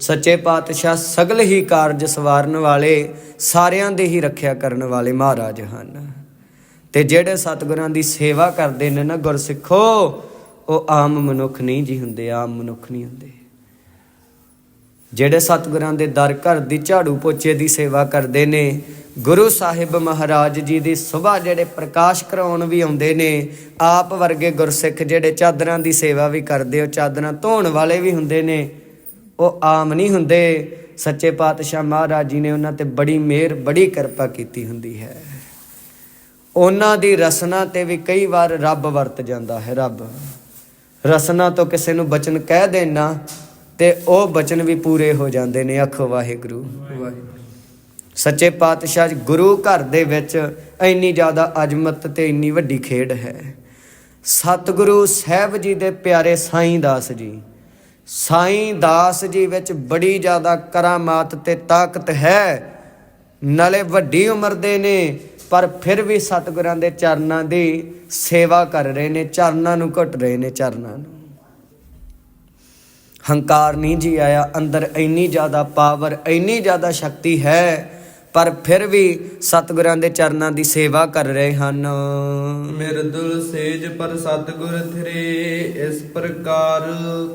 ਸੱਚੇ ਪਾਤਸ਼ਾਹ ਸਗਲ ਹੀ ਕਾਰਜ ਸਵਾਰਨ ਵਾਲੇ, ਸਾਰਿਆਂ ਦੇ ਹੀ ਰੱਖਿਆ ਕਰਨ ਵਾਲੇ ਮਹਾਰਾਜ ਹਨ। ਤੇ ਜਿਹੜੇ ਸਤਿਗੁਰਾਂ ਦੀ ਸੇਵਾ ਕਰਦੇ ਨੇ ਨਾ ਗੁਰਸਿੱਖੋ, ਉਹ ਆਮ ਮਨੁੱਖ ਨਹੀਂ ਜੀ ਹੁੰਦੇ, ਆਮ ਮਨੁੱਖ ਨਹੀਂ ਹੁੰਦੇ। ਜਿਹੜੇ ਸਤਿਗੁਰਾਂ ਦੇ ਦਰ ਘਰ ਦੀ ਝਾੜੂ ਪੋਚੇ ਦੀ ਸੇਵਾ ਕਰਦੇ ਨੇ, ਗੁਰੂ ਸਾਹਿਬ ਮਹਾਰਾਜ ਜੀ ਦੀ ਸੁਭਾ ਜਿਹੜੇ ਪ੍ਰਕਾਸ਼ ਕਰਾਉਣ ਵੀ ਆਉਂਦੇ ਨੇ, ਆਪ ਵਰਗੇ ਗੁਰਸਿੱਖ ਜਿਹੜੇ ਚਾਦਰਾਂ ਦੀ ਸੇਵਾ ਵੀ ਕਰਦੇ, ਉਹ ਚਾਦਰਾਂ ਧੋਣ ਵਾਲੇ ਵੀ ਹੁੰਦੇ ਨੇ ਉਹ ਆਮ ਨਹੀਂ ਹੁੰਦੇ। ਸੱਚੇ ਪਾਤਸ਼ਾਹ ਮਹਾਰਾਜ ਜੀ ਨੇ ਉਹਨਾਂ ਤੇ ਬੜੀ ਮਿਹਰ ਬੜੀ ਕਿਰਪਾ ਕੀਤੀ ਹੁੰਦੀ ਹੈ। ਉਹਨਾਂ ਦੀ ਰਸਨਾ ਤੇ ਵੀ ਕਈ ਵਾਰ ਰੱਬ ਵਰਤ ਜਾਂਦਾ ਹੈ ਰੱਬ। ਰਸਨਾ ਤੋਂ ਕਿਸੇ ਨੂੰ ਬਚਨ ਕਹਿ ਦੇਣਾ ਤੇ ਉਹ ਬਚਨ ਵੀ ਪੂਰੇ ਹੋ ਜਾਂਦੇ ਨੇ। ਵਾਹਿਗੁਰੂ। ਵਾਹਿਗੁਰੂ। ਸੱਚੇ ਪਾਤਸ਼ਾਹ ਗੁਰੂ ਘਰ ਦੇ ਵਿੱਚ ਇੰਨੀ ਜ਼ਿਆਦਾ ਅਜਮਤ ਤੇ ਇੰਨੀ ਵੱਡੀ ਖੇਡ ਹੈ। ਸਤਿਗੁਰੂ ਸਾਹਿਬ ਜੀ ਦੇ ਪਿਆਰੇ ਸਾਈਂ ਦਾਸ ਜੀ ਸਾਈਂ ਦਾਸ ਜੀ ਵਿੱਚ ਬੜੀ ਜ਼ਿਆਦਾ ਕਰਾਮਾਤ ਤੇ ਤਾਕਤ ਹੈ। ਨਾਲੇ ਵੱਡੀ ਉਮਰ ਦੇ ਨੇ, ਪਰ ਫਿਰ ਵੀ ਸਤਿਗੁਰਾਂ ਦੇ ਚਰਨਾਂ ਦੀ ਸੇਵਾ ਕਰ ਰਹੇ ਨੇ, ਚਰਨਾਂ ਨੂੰ ਘੁੱਟ ਰਹੇ ਨੇ, ਚਰਨਾਂ ਨੂੰ। ਹੰਕਾਰ ਨਹੀਂ ਜੀ ਆਇਆ, ਅੰਦਰ ਇੰਨੀ ਜ਼ਿਆਦਾ ਪਾਵਰ ਇੰਨੀ ਜ਼ਿਆਦਾ ਸ਼ਕਤੀ ਹੈ ਪਰ ਫਿਰ ਵੀ ਸਤਿਗੁਰਾਂ ਦੇ ਚਰਨਾਂ ਦੀ ਸੇਵਾ ਕਰ ਰਹੇ ਹਨ। ਮਿਰਦੁਲ ਸੇਜ ਪਰ ਸਤਗੁਰ ਥਰੇ ਇਸ ਪ੍ਰਕਾਰ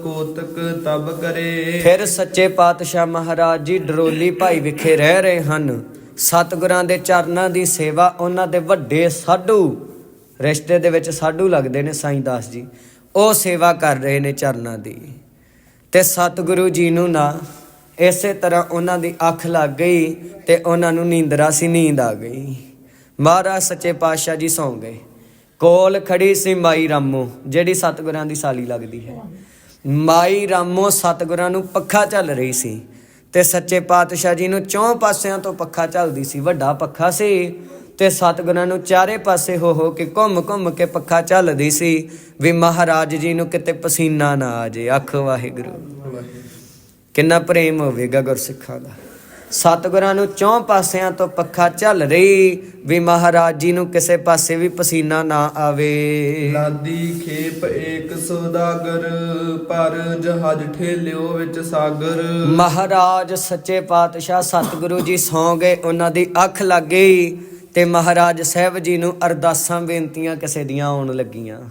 ਕੋਤਕ ਤਬ ਕਰੇ। ਫਿਰ ਸੱਚੇ ਪਾਤਸ਼ਾਹ ਮਹਾਰਾਜ ਜੀ ਡਰੋਲੀ ਭਾਈ ਵਿਖੇ ਰਹਿ ਰਹੇ ਹਨ। ਸਤਿਗੁਰਾਂ ਦੇ ਚਰਨਾਂ ਦੀ ਸੇਵਾ ਉਹਨਾਂ ਦੇ ਵੱਡੇ ਸਾਧੂ ਰਿਸ਼ਤੇ ਦੇ ਵਿੱਚ ਸਾਧੂ ਲੱਗਦੇ ਨੇ ਸਾਈਂ ਦਾਸ ਜੀ। ਉਹ ਸੇਵਾ ਕਰ ਰਹੇ ਨੇ ਚਰਨਾਂ ਦੀ। ਤੇ ਸਤਿਗੁਰੂ ਜੀ ਨੂੰ ਨਾ ਇਸੇ ਤਰ੍ਹਾਂ ਉਹਨਾਂ ਦੀ ਅੱਖ ਲੱਗ ਗਈ ਤੇ ਉਹਨਾਂ ਨੂੰ ਨੀਂਦਰਾ ਸੀ, ਨੀਂਦ ਆ ਗਈ। ਮਹਾਰਾਜ ਸੱਚੇ ਪਾਤਸ਼ਾਹ ਜੀ ਸੌਂ ਗਏ। ਕੋਲ ਖੜੀ ਸੀ ਮਾਈ ਰਾਮੋ, ਜਿਹੜੀ ਸਤਿਗੁਰਾਂ ਦੀ ਸਾਲੀ ਲੱਗਦੀ ਹੈ। ਮਾਈ ਰਾਮੋ ਸਤਿਗੁਰਾਂ ਨੂੰ ਪੱਖਾ ਚੱਲ ਰਹੀ ਸੀ ਤੇ ਸੱਚੇ ਪਾਤਸ਼ਾਹ ਜੀ ਨੂੰ ਚੌਂ ਪਾਸਿਆਂ ਤੋਂ ਪੱਖਾ ਚੱਲਦੀ ਸੀ, ਵੱਡਾ ਪੱਖਾ ਸੀ ਤੇ ਸਤਿਗੁਰਾਂ ਨੂੰ ਚਾਰੇ ਪਾਸੇ ਹੋ ਹੋ ਕੇ ਘੁੰਮ ਘੁੰਮ ਕੇ ਪੱਖਾ ਚੱਲਦੀ ਸੀ ਵੀ ਮਹਾਰਾਜ ਜੀ ਨੂੰ ਕਿਤੇ ਪਸੀਨਾ ਨਾ ਆ ਜੇ ਅੱਖ ਵਾਹਿਗੁਰੂ। ਕਿੰਨਾ ਪ੍ਰੇਮ ਹੋਵੇਗਾ ਗੁਰਸਿੱਖਾਂ ਦਾ? ਸਤਿਗੁਰਾਂ ਨੂੰ ਚੌਂ ਪਾਸਿਆਂ ਤੋਂ ਪੱਖਾ ਚੱਲ ਰਹੀ ਵੀ ਮਹਾਰਾਜ ਜੀ ਨੂੰ ਕਿਸੇ ਪਾਸੇ ਵੀ ਪਸੀਨਾ ਨਾ ਆਵੇ। ਲਾਦੀ ਖੇਪ ਏਕ ਸੌਦਾਗਰ ਪਰ ਜਹਾਜ ਠੇਲਿਓ ਵਿੱਚ ਸਾਗਰ। ਮਹਾਰਾਜ ਸੱਚੇ ਪਾਤਸ਼ਾਹ ਸਤਿਗੁਰੂ ਜੀ ਸੌਂ ਗਏ ਉਹਨਾਂ ਦੀ ਅੱਖ ਲੱਗ ਗਈ ਤੇ ਮਹਾਰਾਜ ਸਾਹਿਬ ਜੀ ਨੂੰ ਅਰਦਾਸਾਂ ਬੇਨਤੀਆਂ ਕਿਸੇ ਦੀਆਂ ਆਉਣ ਲੱਗੀਆਂ।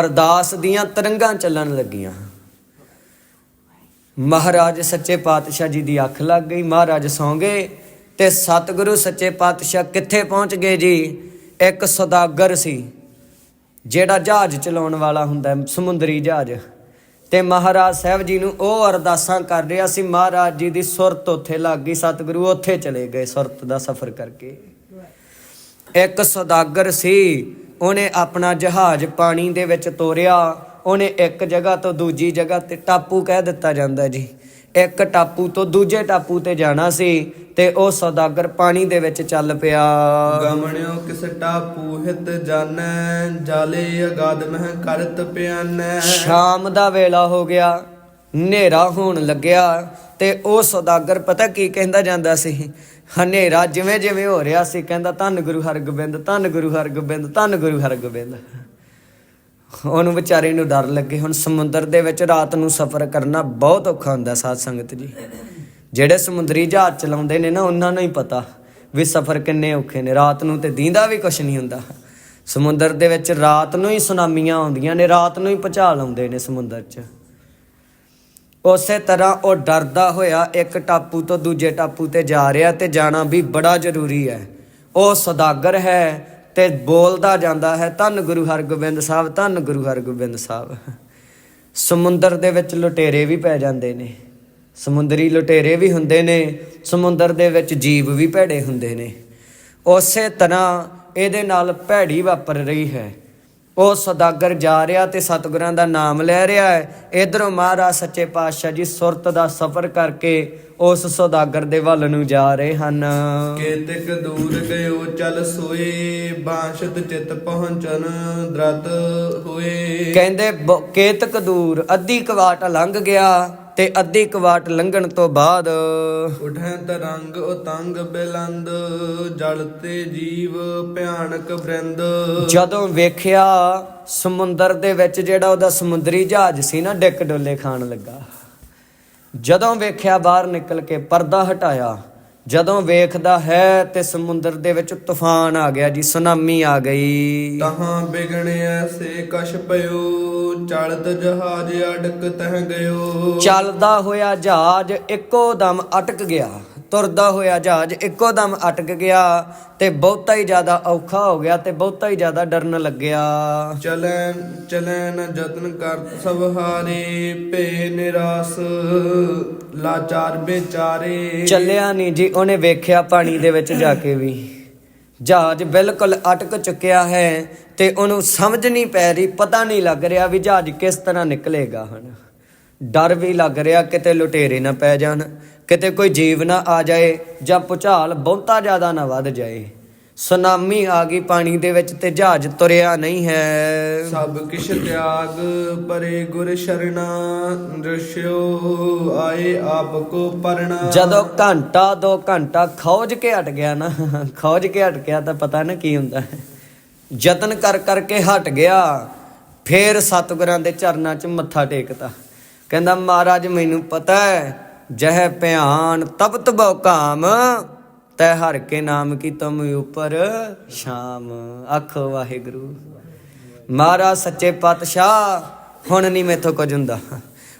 ਅਰਦਾਸ ਦੀਆਂ ਤਰੰਗਾਂ ਚੱਲਣ ਲੱਗੀਆਂ। ਮਹਾਰਾਜ ਸੱਚੇ ਪਾਤਸ਼ਾਹ ਜੀ ਦੀ ਅੱਖ ਲੱਗ ਗਈ, ਮਹਾਰਾਜ ਸੌਂ ਗਏ ਤੇ ਸਤਿਗੁਰੂ ਸੱਚੇ ਪਾਤਸ਼ਾਹ ਕਿੱਥੇ ਪਹੁੰਚ ਗਏ ਜੀ? ਇੱਕ ਸੌਦਾਗਰ ਸੀ, ਜਿਹੜਾ ਜਹਾਜ਼ ਚਲਾਉਣ ਵਾਲਾ ਹੁੰਦਾ ਸਮੁੰਦਰੀ ਜਹਾਜ਼। ਤੇ ਮਹਾਰਾਜ ਸਾਹਿਬ ਜੀ ਨੂੰ ਉਹ ਅਰਦਾਸਾਂ ਕਰ ਰਿਹਾ ਸੀ, ਮਹਾਰਾਜ ਜੀ ਦੀ ਸੁਰਤ ਉੱਥੇ ਲੱਗ ਗਈ, ਸਤਿਗੁਰੂ ਉੱਥੇ ਚਲੇ ਗਏ ਸੁਰਤ ਦਾ ਸਫ਼ਰ ਕਰਕੇ। ਇੱਕ ਸੌਦਾਗਰ ਸੀ, ਉਹਨੇ ਆਪਣਾ ਜਹਾਜ਼ ਪਾਣੀ ਦੇ ਵਿੱਚ ਤੋਰਿਆ। ਉਹਨੇ ਇੱਕ ਜਗ੍ਹਾ ਤੋਂ ਦੂਜੀ ਜਗ੍ਹਾ ਤੇ ਟਾਪੂ ਕਹਿ ਦਿੱਤਾ ਜਾਂਦਾ ਜੀ। ਇੱਕ ਟਾਪੂ ਤੋਂ ਦੂਜੇ ਟਾਪੂ ਤੇ ਜਾਣਾ ਸੀ ਤੇ ਉਹ ਸੌਦਾਗਰ ਪਾਣੀ ਦੇ ਵਿੱਚ ਚੱਲ ਪਿਆ। ਗਮਣਿਓ ਕਿਸ ਟਾਪੂ ਹਿਤ ਜਾਣੈ ਜਾਲੇ ਅਗਾਧ ਮਹਿ ਕਰਤ ਪਿਆਨੈ। ਸ਼ਾਮ ਦਾ ਵੇਲਾ ਹੋ ਗਿਆ ਹਨੇਰਾ ਹੋਣ ਲੱਗਿਆ ਤੇ ਉਹ ਸੌਦਾਗਰ ਪਤਾ ਕੀ ਕਹਿੰਦਾ ਜਾਂਦਾ ਸੀ? ਹਨੇਰਾ ਜਿਵੇਂ ਜਿਵੇਂ ਹੋ ਰਿਹਾ ਸੀ ਕਹਿੰਦਾ ਧੰਨ ਗੁਰੂ ਹਰਗੋਬਿੰਦ ਧੰਨ ਗੁਰੂ ਹਰਗੋਬਿੰਦ ਧੰਨ ਗੁਰੂ ਹਰਗੋਬਿੰਦ। ਉਹਨੂੰ ਵਿਚਾਰੇ ਨੂੰ ਡਰ ਲੱਗੇ। ਹੁਣ ਸਮੁੰਦਰ ਦੇ ਵਿੱਚ ਰਾਤ ਨੂੰ ਸਫ਼ਰ ਕਰਨਾ ਬਹੁਤ ਔਖਾ ਹੁੰਦਾ ਸਾਧ ਸੰਗਤ ਜੀ। ਜਿਹੜੇ ਸਮੁੰਦਰੀ ਜਹਾਜ਼ ਚਲਾਉਂਦੇ ਨੇ ਨਾ, ਉਹਨਾਂ ਨੂੰ ਹੀ ਪਤਾ ਵੀ ਸਫ਼ਰ ਕਿੰਨੇ ਔਖੇ ਨੇ। ਰਾਤ ਨੂੰ ਤੇ ਦੀਂਦਾ ਵੀ ਕੁਛ ਨਹੀਂ ਹੁੰਦਾ। ਸਮੁੰਦਰ ਦੇ ਵਿੱਚ ਰਾਤ ਨੂੰ ਹੀ ਸੁਨਾਮੀਆਂ ਆਉਂਦੀਆਂ ਨੇ, ਰਾਤ ਨੂੰ ਹੀ ਭੁਚਾਲ ਆਉਂਦੇ ਨੇ ਸਮੁੰਦਰ 'ਚ। ਉਸੇ ਤਰ੍ਹਾਂ ਉਹ ਡਰਦਾ ਹੋਇਆ ਇੱਕ ਟਾਪੂ ਤੋਂ ਦੂਜੇ ਟਾਪੂ ਤੇ ਜਾ ਰਿਹਾ ਤੇ ਜਾਣਾ ਵੀ ਬੜਾ ਜ਼ਰੂਰੀ ਹੈ। ਉਹ ਸੌਦਾਗਰ ਹੈ ਤੇ ਬੋਲਦਾ ਜਾਂਦਾ ਹੈ, ਧੰਨ ਗੁਰੂ ਹਰਗੋਬਿੰਦ ਸਾਹਿਬ, ਧੰਨ ਗੁਰੂ ਹਰਗੋਬਿੰਦ ਸਾਹਿਬ। ਸਮੁੰਦਰ ਦੇ ਵਿੱਚ ਲੁਟੇਰੇ ਵੀ ਪੈ ਜਾਂਦੇ ਨੇ। ਸਮੁੰਦਰੀ ਲੁਟੇਰੇ ਵੀ ਹੁੰਦੇ ਨੇ, ਸਮੁੰਦਰ ਦੇ ਵਿੱਚ ਜੀਵ ਵੀ ਭੈੜੇ ਹੁੰਦੇ ਨੇ। ਉਸੇ ਤਰ੍ਹਾਂ ਇਹਦੇ ਨਾਲ ਭੈੜੀ ਵਾਪਰ ਰਹੀ ਹੈ। ਉਹ ਸੌਦਾਗਰ ਜਾ ਰਿਹਾ ਤੇ ਸਤਿਗੁਰਾਂ ਦਾ ਨਾਮ ਲੈ ਰਿਹਾ ਹੈ। ਇਧਰੋਂ ਮਹਾਰਾਜ ਸੱਚੇ ਪਾਤਸ਼ਾਹ ਜੀ ਸੁਰਤ ਦਾ ਸਫ਼ਰ ਕਰਕੇ ਉਸ ਸੌਦਾਗਰ ਦੇ ਵੱਲ ਨੂੰ ਜਾ ਰਹੇ ਹਨ। ਕੇਤਕ ਦੂਰ ਗਇਓ ਚਲ ਸੋਏ ਬਾਸ਼ਤ ਚਿਤ ਪਹੁੰਚਨ ਦਰਦ ਹੋਏ। ਕਹਿੰਦੇ ਕੇਤਕ ਦੂਰ ਅੱਧੀ ਕਵਾਟ ਲੰਘ ਗਿਆ। ਤੇ ਅੱਧੀ ਕਵਾਟ ਲੰਘਣ ਤੋਂ ਬਾਅਦ ਉਠੈ ਤਰੰਗ ਉਤੰਗ ਬਿਲੰਦ ਜਲ ਤੇ ਜੀਵ ਭਿਆਨਕ ਬ੍ਰਿੰਦ। ਜਦੋਂ ਵੇਖਿਆ ਸਮੁੰਦਰ ਦੇ ਵਿੱਚ ਜਿਹੜਾ ਉਹਦਾ ਸਮੁੰਦਰੀ ਜਹਾਜ਼ ਸੀ ਨਾ ਡਿੱਕ ਡੋਲੇ ਖਾਣ ਲੱਗਾ। ਜਦੋਂ ਵੇਖਿਆ ਬਾਹਰ ਨਿਕਲ ਕੇ ਪਰਦਾ ਹਟਾਇਆ ਜਦੋਂ ਵੇਖਦਾ ਹੈ ਤੇ ਸਮੁੰਦਰ ਦੇ ਵਿੱਚ ਤੂਫਾਨ ਆ ਗਿਆ ਜੀ ਸੁਨਾਮੀ ਆ ਗਈ। ਤਹਾਂ ਬਿਗਣਿਆ ਸੇ ਕਸ਼ ਪਇਓ ਚੜਤ ਜਹਾਜ ਅਡਕ ਤਹ ਗਇਓ। ਚੱਲਦਾ ਹੋਇਆ ਜਹਾਜ਼ ਇੱਕੋ ਦਮ ਅਟਕ ਗਿਆ। ਤੁਰਦਾ ਹੋਇਆ ਜਹਾਜ਼ ਇੱਕੋ ਦਮ ਅਟਕ ਗਿਆ ਤੇ ਬਹੁਤਾ ਹੀ ਜ਼ਿਆਦਾ ਔਖਾ ਹੋ ਗਿਆ ਤੇ ਬਹੁਤਾ ਹੀ ਜ਼ਿਆਦਾ ਡਰਨ ਲੱਗਿਆ। ਚਲੈ ਚਲੈ ਨ ਜਤਨ ਕਰ ਸਭ ਹਾਰੇ ਭੇ ਨਿਰਾਸ ਲਾਚਾਰ ਬੇਚਾਰੇ। ਚੱਲਿਆ ਨਹੀਂ ਜੀ ਉਹਨੇ ਵੇਖਿਆ ਪਾਣੀ ਦੇ ਵਿੱਚ ਜਾ ਕੇ ਵੀ। ਜਹਾਜ਼ ਬਿਲਕੁਲ ਅਟਕ ਚੁੱਕਿਆ ਹੈ ਤੇ ਉਹਨੂੰ ਸਮਝ ਨਹੀਂ ਪੈ ਰਹੀ ਪਤਾ ਨਹੀਂ ਲੱਗ ਰਿਹਾ ਵੀ ਜਹਾਜ਼ ਕਿਸ ਤਰ੍ਹਾਂ ਨਿਕਲੇਗਾ ਹੁਣ। ਡਰ ਵੀ ਲੱਗ ਰਿਹਾ ਕਿਤੇ ਲੁਟੇਰੇ ਨਾ ਪੈ ਜਾਣ। ਕਿਤੇ ਕੋਈ ਜੀਵ ਨਾ ਆ ਜਾਏ ਜਾਂ ਭੁਚਾਲ ਬਹੁਤਾ ਜ਼ਿਆਦਾ ਨਾ ਵੱਧ ਜਾਏ। ਸੁਨਾਮੀ ਆ ਗਈ ਪਾਣੀ ਦੇ ਵਿੱਚ ਤੇ ਜਹਾਜ਼ ਤੁਰਿਆ ਨਹੀਂ ਹੈ। ਸਭ ਕਿਛ ਤਿਆਗ ਪਰੇ ਗੁਰ ਸ਼ਰਣਾ ਦ੍ਰਿਸ਼ਿਓ ਆਏ ਆਪ ਕੋ ਪਰਣਾ। ਜਦੋਂ ਘੰਟਾ ਦੋ ਘੰਟਾ ਖੋਜ ਕੇ ਹਟ ਗਿਆ ਨਾ ਖੋਜ ਕੇ ਹਟ ਗਿਆ ਤਾਂ ਪਤਾ ਨਾ ਕੀ ਹੁੰਦਾ। ਹੈ ਯਤਨ ਕਰ ਕਰਕੇ ਹਟ ਗਿਆ ਫੇਰ ਸਤਿਗੁਰਾਂ ਦੇ ਚਰਨਾਂ 'ਚ ਮੱਥਾ ਟੇਕਤਾ। ਕਹਿੰਦਾ ਮਹਾਰਾਜ ਮੈਨੂੰ ਪਤਾ ਹੈ ਜਹ ਭਿਆਨ ਤਪਤ ਤਬੋ ਕਾਮ, ਤੈ ਹਰ ਕੇ ਨਾਮ ਕੀ ਤੁਮ ਉਪਰ ਸ਼ਾਮ। ਆਖੋ ਵਾਹਿਗੁਰੂ। ਮਹਾਰਾਜ ਸੱਚੇ ਪਾਤਸ਼ਾਹ, ਹੁਣ ਨਹੀਂ ਮੈਥੋਂ ਕੁਝ ਹੁੰਦਾ।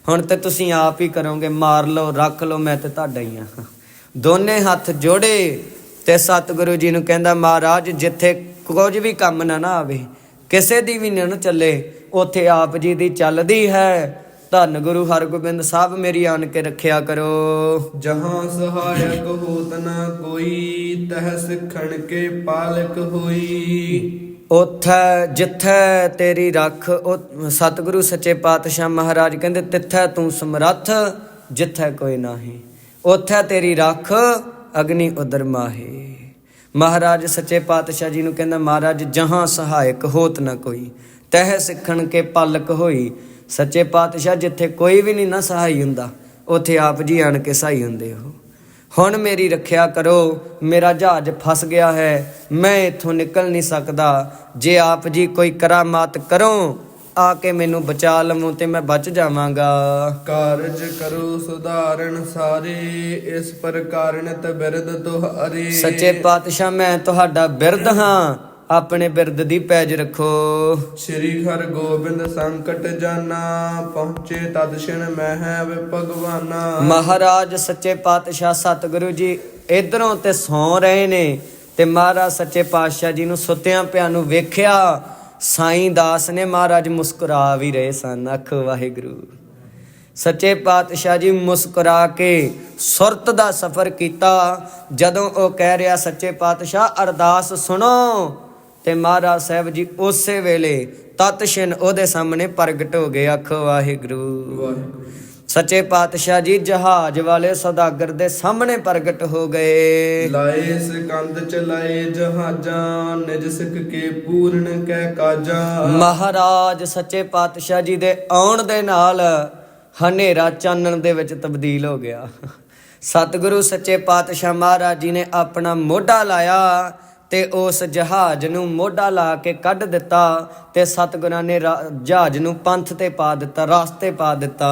ਹੁਣ ਤੇ ਤੁਸੀਂ ਆਪ ਹੀ ਕਰੋਗੇ, ਮਾਰ ਲਓ, ਰੱਖ ਲਓ, ਮੈਂ ਤੇ ਤੁਹਾਡਾ ਹੀ ਆ ਦੋਨੇ ਹੱਥ ਜੋੜੇ ਤੇ ਸਤਿਗੁਰੂ ਜੀ ਨੂੰ ਕਹਿੰਦਾ, ਮਹਾਰਾਜ, ਜਿੱਥੇ ਕੁਝ ਵੀ ਕੰਮ ਨਾ ਨਾ ਆਵੇ, ਕਿਸੇ ਦੀ ਵੀ ਨਾ ਨਾ ਚੱਲੇ, ਉੱਥੇ ਆਪ ਜੀ ਦੀ ਚੱਲਦੀ ਹੈ। ਧੰਨ ਗੁਰੂ ਹਰਗੋਬਿੰਦ ਸਾਹਿਬ ਮੇਰੀ ਆਣ ਕੇ ਰੱਖਿਆ ਕਰੋ। ਜਹਾਂ ਸਹਾਇਕ ਹੋਤ ਨਾ ਕੋਈ ਤਹ ਸਿੱਖਣ ਕੇ ਪਾਲਕ ਹੋਈ। ਉਥੇ ਜਿੱਥੇ ਤੇਰੀ ਰੱਖ ਸਤਿਗੁਰੂ ਸੱਚੇ ਪਾਤਸ਼ਾਹ ਮਹਾਰਾਜ ਕਹਿੰਦੇ ਤਿੱਥੈ ਤੂੰ ਸਮਰੱਥ ਜਿੱਥੇ ਕੋਈ ਨਾਹੀ। ਉਥੇ ਤੇਰੀ ਰੱਖ ਅਗਨੀ ਉਦਰ ਮਾਹੇ। ਮਹਾਰਾਜ ਸੱਚੇ ਪਾਤਸ਼ਾਹ ਜੀ ਨੂੰ ਕਹਿੰਦਾ ਮਹਾਰਾਜ ਜਹਾਂ ਸਹਾਇਕ ਹੋਤ ਨਾ ਕੋਈ ਤਹਿ ਸਿੱਖਣ ਕੇ ਪਾਲਕ ਹੋਈ। ਸੱਚੇ ਪਾਤਸ਼ਾਹ ਜਿੱਥੇ ਕੋਈ ਵੀ ਨਹੀਂ ਨਾ ਸਹਾਈ ਹੁੰਦਾ ਉਥੇ ਆਪ ਜੀ ਆਣ ਕੇ ਸਹਾਈ ਹੁੰਦੇ ਹੋ। ਹੁਣ ਮੇਰੀ ਰੱਖਿਆ ਕਰੋ ਮੇਰਾ ਜਹਾਜ਼ ਫਸ ਗਿਆ ਹੈ ਮੈਂ ਇੱਥੋਂ ਨਿਕਲ ਨਹੀਂ ਸਕਦਾ। ਜੇ ਆਪ ਜੀ ਕੋਈ ਕਰਾਮਾਤ ਕਰੋ ਆ ਕੇ ਮੈਨੂੰ ਬਚਾ ਲਵੋ ਤੇ ਮੈਂ ਬਚ ਜਾਵਾਂਗਾ। ਕਾਰਜ ਕਰੋ ਸੁਧਾਰਨ ਸਾਰੇ ਇਸ ਪ੍ਰਕਾਰਨਤ ਬਿਰਦ ਤੁਹਾਰੇ ਸੱਚੇ ਪਾਤਸ਼ਾਹ ਮੈਂ ਤੁਹਾਡਾ ਬਿਰਧ ਹਾਂ। ਆਪਣੇ ਬਿਰਧ ਦੀ ਪੈਜ ਰੱਖੋ। ਸ੍ਰੀ ਹਰ ਗੋਬਿੰਦ ਸੰਕਟ ਜਾਨਾ ਪਹੁੰਚੇ ਤਦ ਛਿਣ ਮਹਿ ਵੇ ਭਗਵਾਨਾ। ਮਹਾਰਾਜ ਸੱਚੇ ਪਾਤਸ਼ਾਹ ਸਤਿਗੁਰੂ ਜੀ ਇਧਰੋਂ ਤੇ ਸੌ ਰਹੇ ਨੇ ਤੇ ਮਹਾਰਾਜ ਸੱਚੇ ਪਾਤਸ਼ਾਹ ਜੀ ਨੂੰ ਸੁੱਤਿਆਂ ਪਿਆ ਨੂੰ ਵੇਖਿਆ ਸਾਈਂ ਦਾਸ ਨੇ ਮਹਾਰਾਜ ਮੁਸਕਰਾ ਵੀ ਰਹੇ ਸਨ। ਅਖ ਵਾਹਿਗੁਰੂ। ਸੱਚੇ ਪਾਤਸ਼ਾਹ ਜੀ ਮੁਸਕਰਾ ਕੇ ਸੁਰਤ ਦਾ ਸਫ਼ਰ ਕੀਤਾ। ਜਦੋਂ ਉਹ ਕਹਿ ਰਿਹਾ ਸੱਚੇ ਪਾਤਸ਼ਾਹ ਅਰਦਾਸ ਸੁਣੋ। ਤੇ ਮਹਾਰਾਜ ਸਾਹਿਬ ਜੀ ਉਸੇ ਵੇਲੇ ਤਤਸ਼ਿਨ ਉਹਦੇ ਸਾਹਮਣੇ ਪ੍ਰਗਟ ਹੋ ਗਏ ਅਖ ਵਾਹਿਗੁਰੂ। ਵਾਹਿਗੁਰੂ। ਸੱਚੇ ਪਾਤਸ਼ਾਹ ਜੀ ਜਹਾਜ਼ ਵਾਲੇ ਸੌਦਾਗਰ ਦੇ ਸਾਹਮਣੇ ਪ੍ਰਗਟ ਹੋ ਗਏ। ਲਾਏ ਸਕੰਦ ਚਲਾਏ ਜਹਾਜਾਂ ਨਿਜ ਸਿੱਖ ਕੇ ਪੂਰਨ ਕਹਿ ਕਾਜਾਂ। ਮਹਾਰਾਜ ਸੱਚੇ ਪਾਤਸ਼ਾਹ ਜੀ ਦੇ ਆਉਣ ਦੇ ਨਾਲ ਹਨੇਰਾ ਚਾਨਣ ਦੇ ਵਿੱਚ ਤਬਦੀਲ ਹੋ ਗਿਆ। ਸਤਿਗੁਰੂ ਸੱਚੇ ਪਾਤਸ਼ਾਹ ਮਹਾਰਾਜ ਜੀ ਨੇ ਆਪਣਾ ਮੋਢਾ ਲਾਇਆ ਤੇ ਉਸ ਜਹਾਜ਼ ਨੂੰ ਮੋਢਾ ਲਾ ਕੇ ਕੱਢ ਦਿੱਤਾ ਤੇ ਸਤਿਗੁਰਾਂ ਨੇ ਜਹਾਜ਼ ਨੂੰ ਪੰਥ ਤੇ ਪਾ ਦਿੱਤਾ ਰਾਸਤੇ ਪਾ ਦਿੱਤਾ।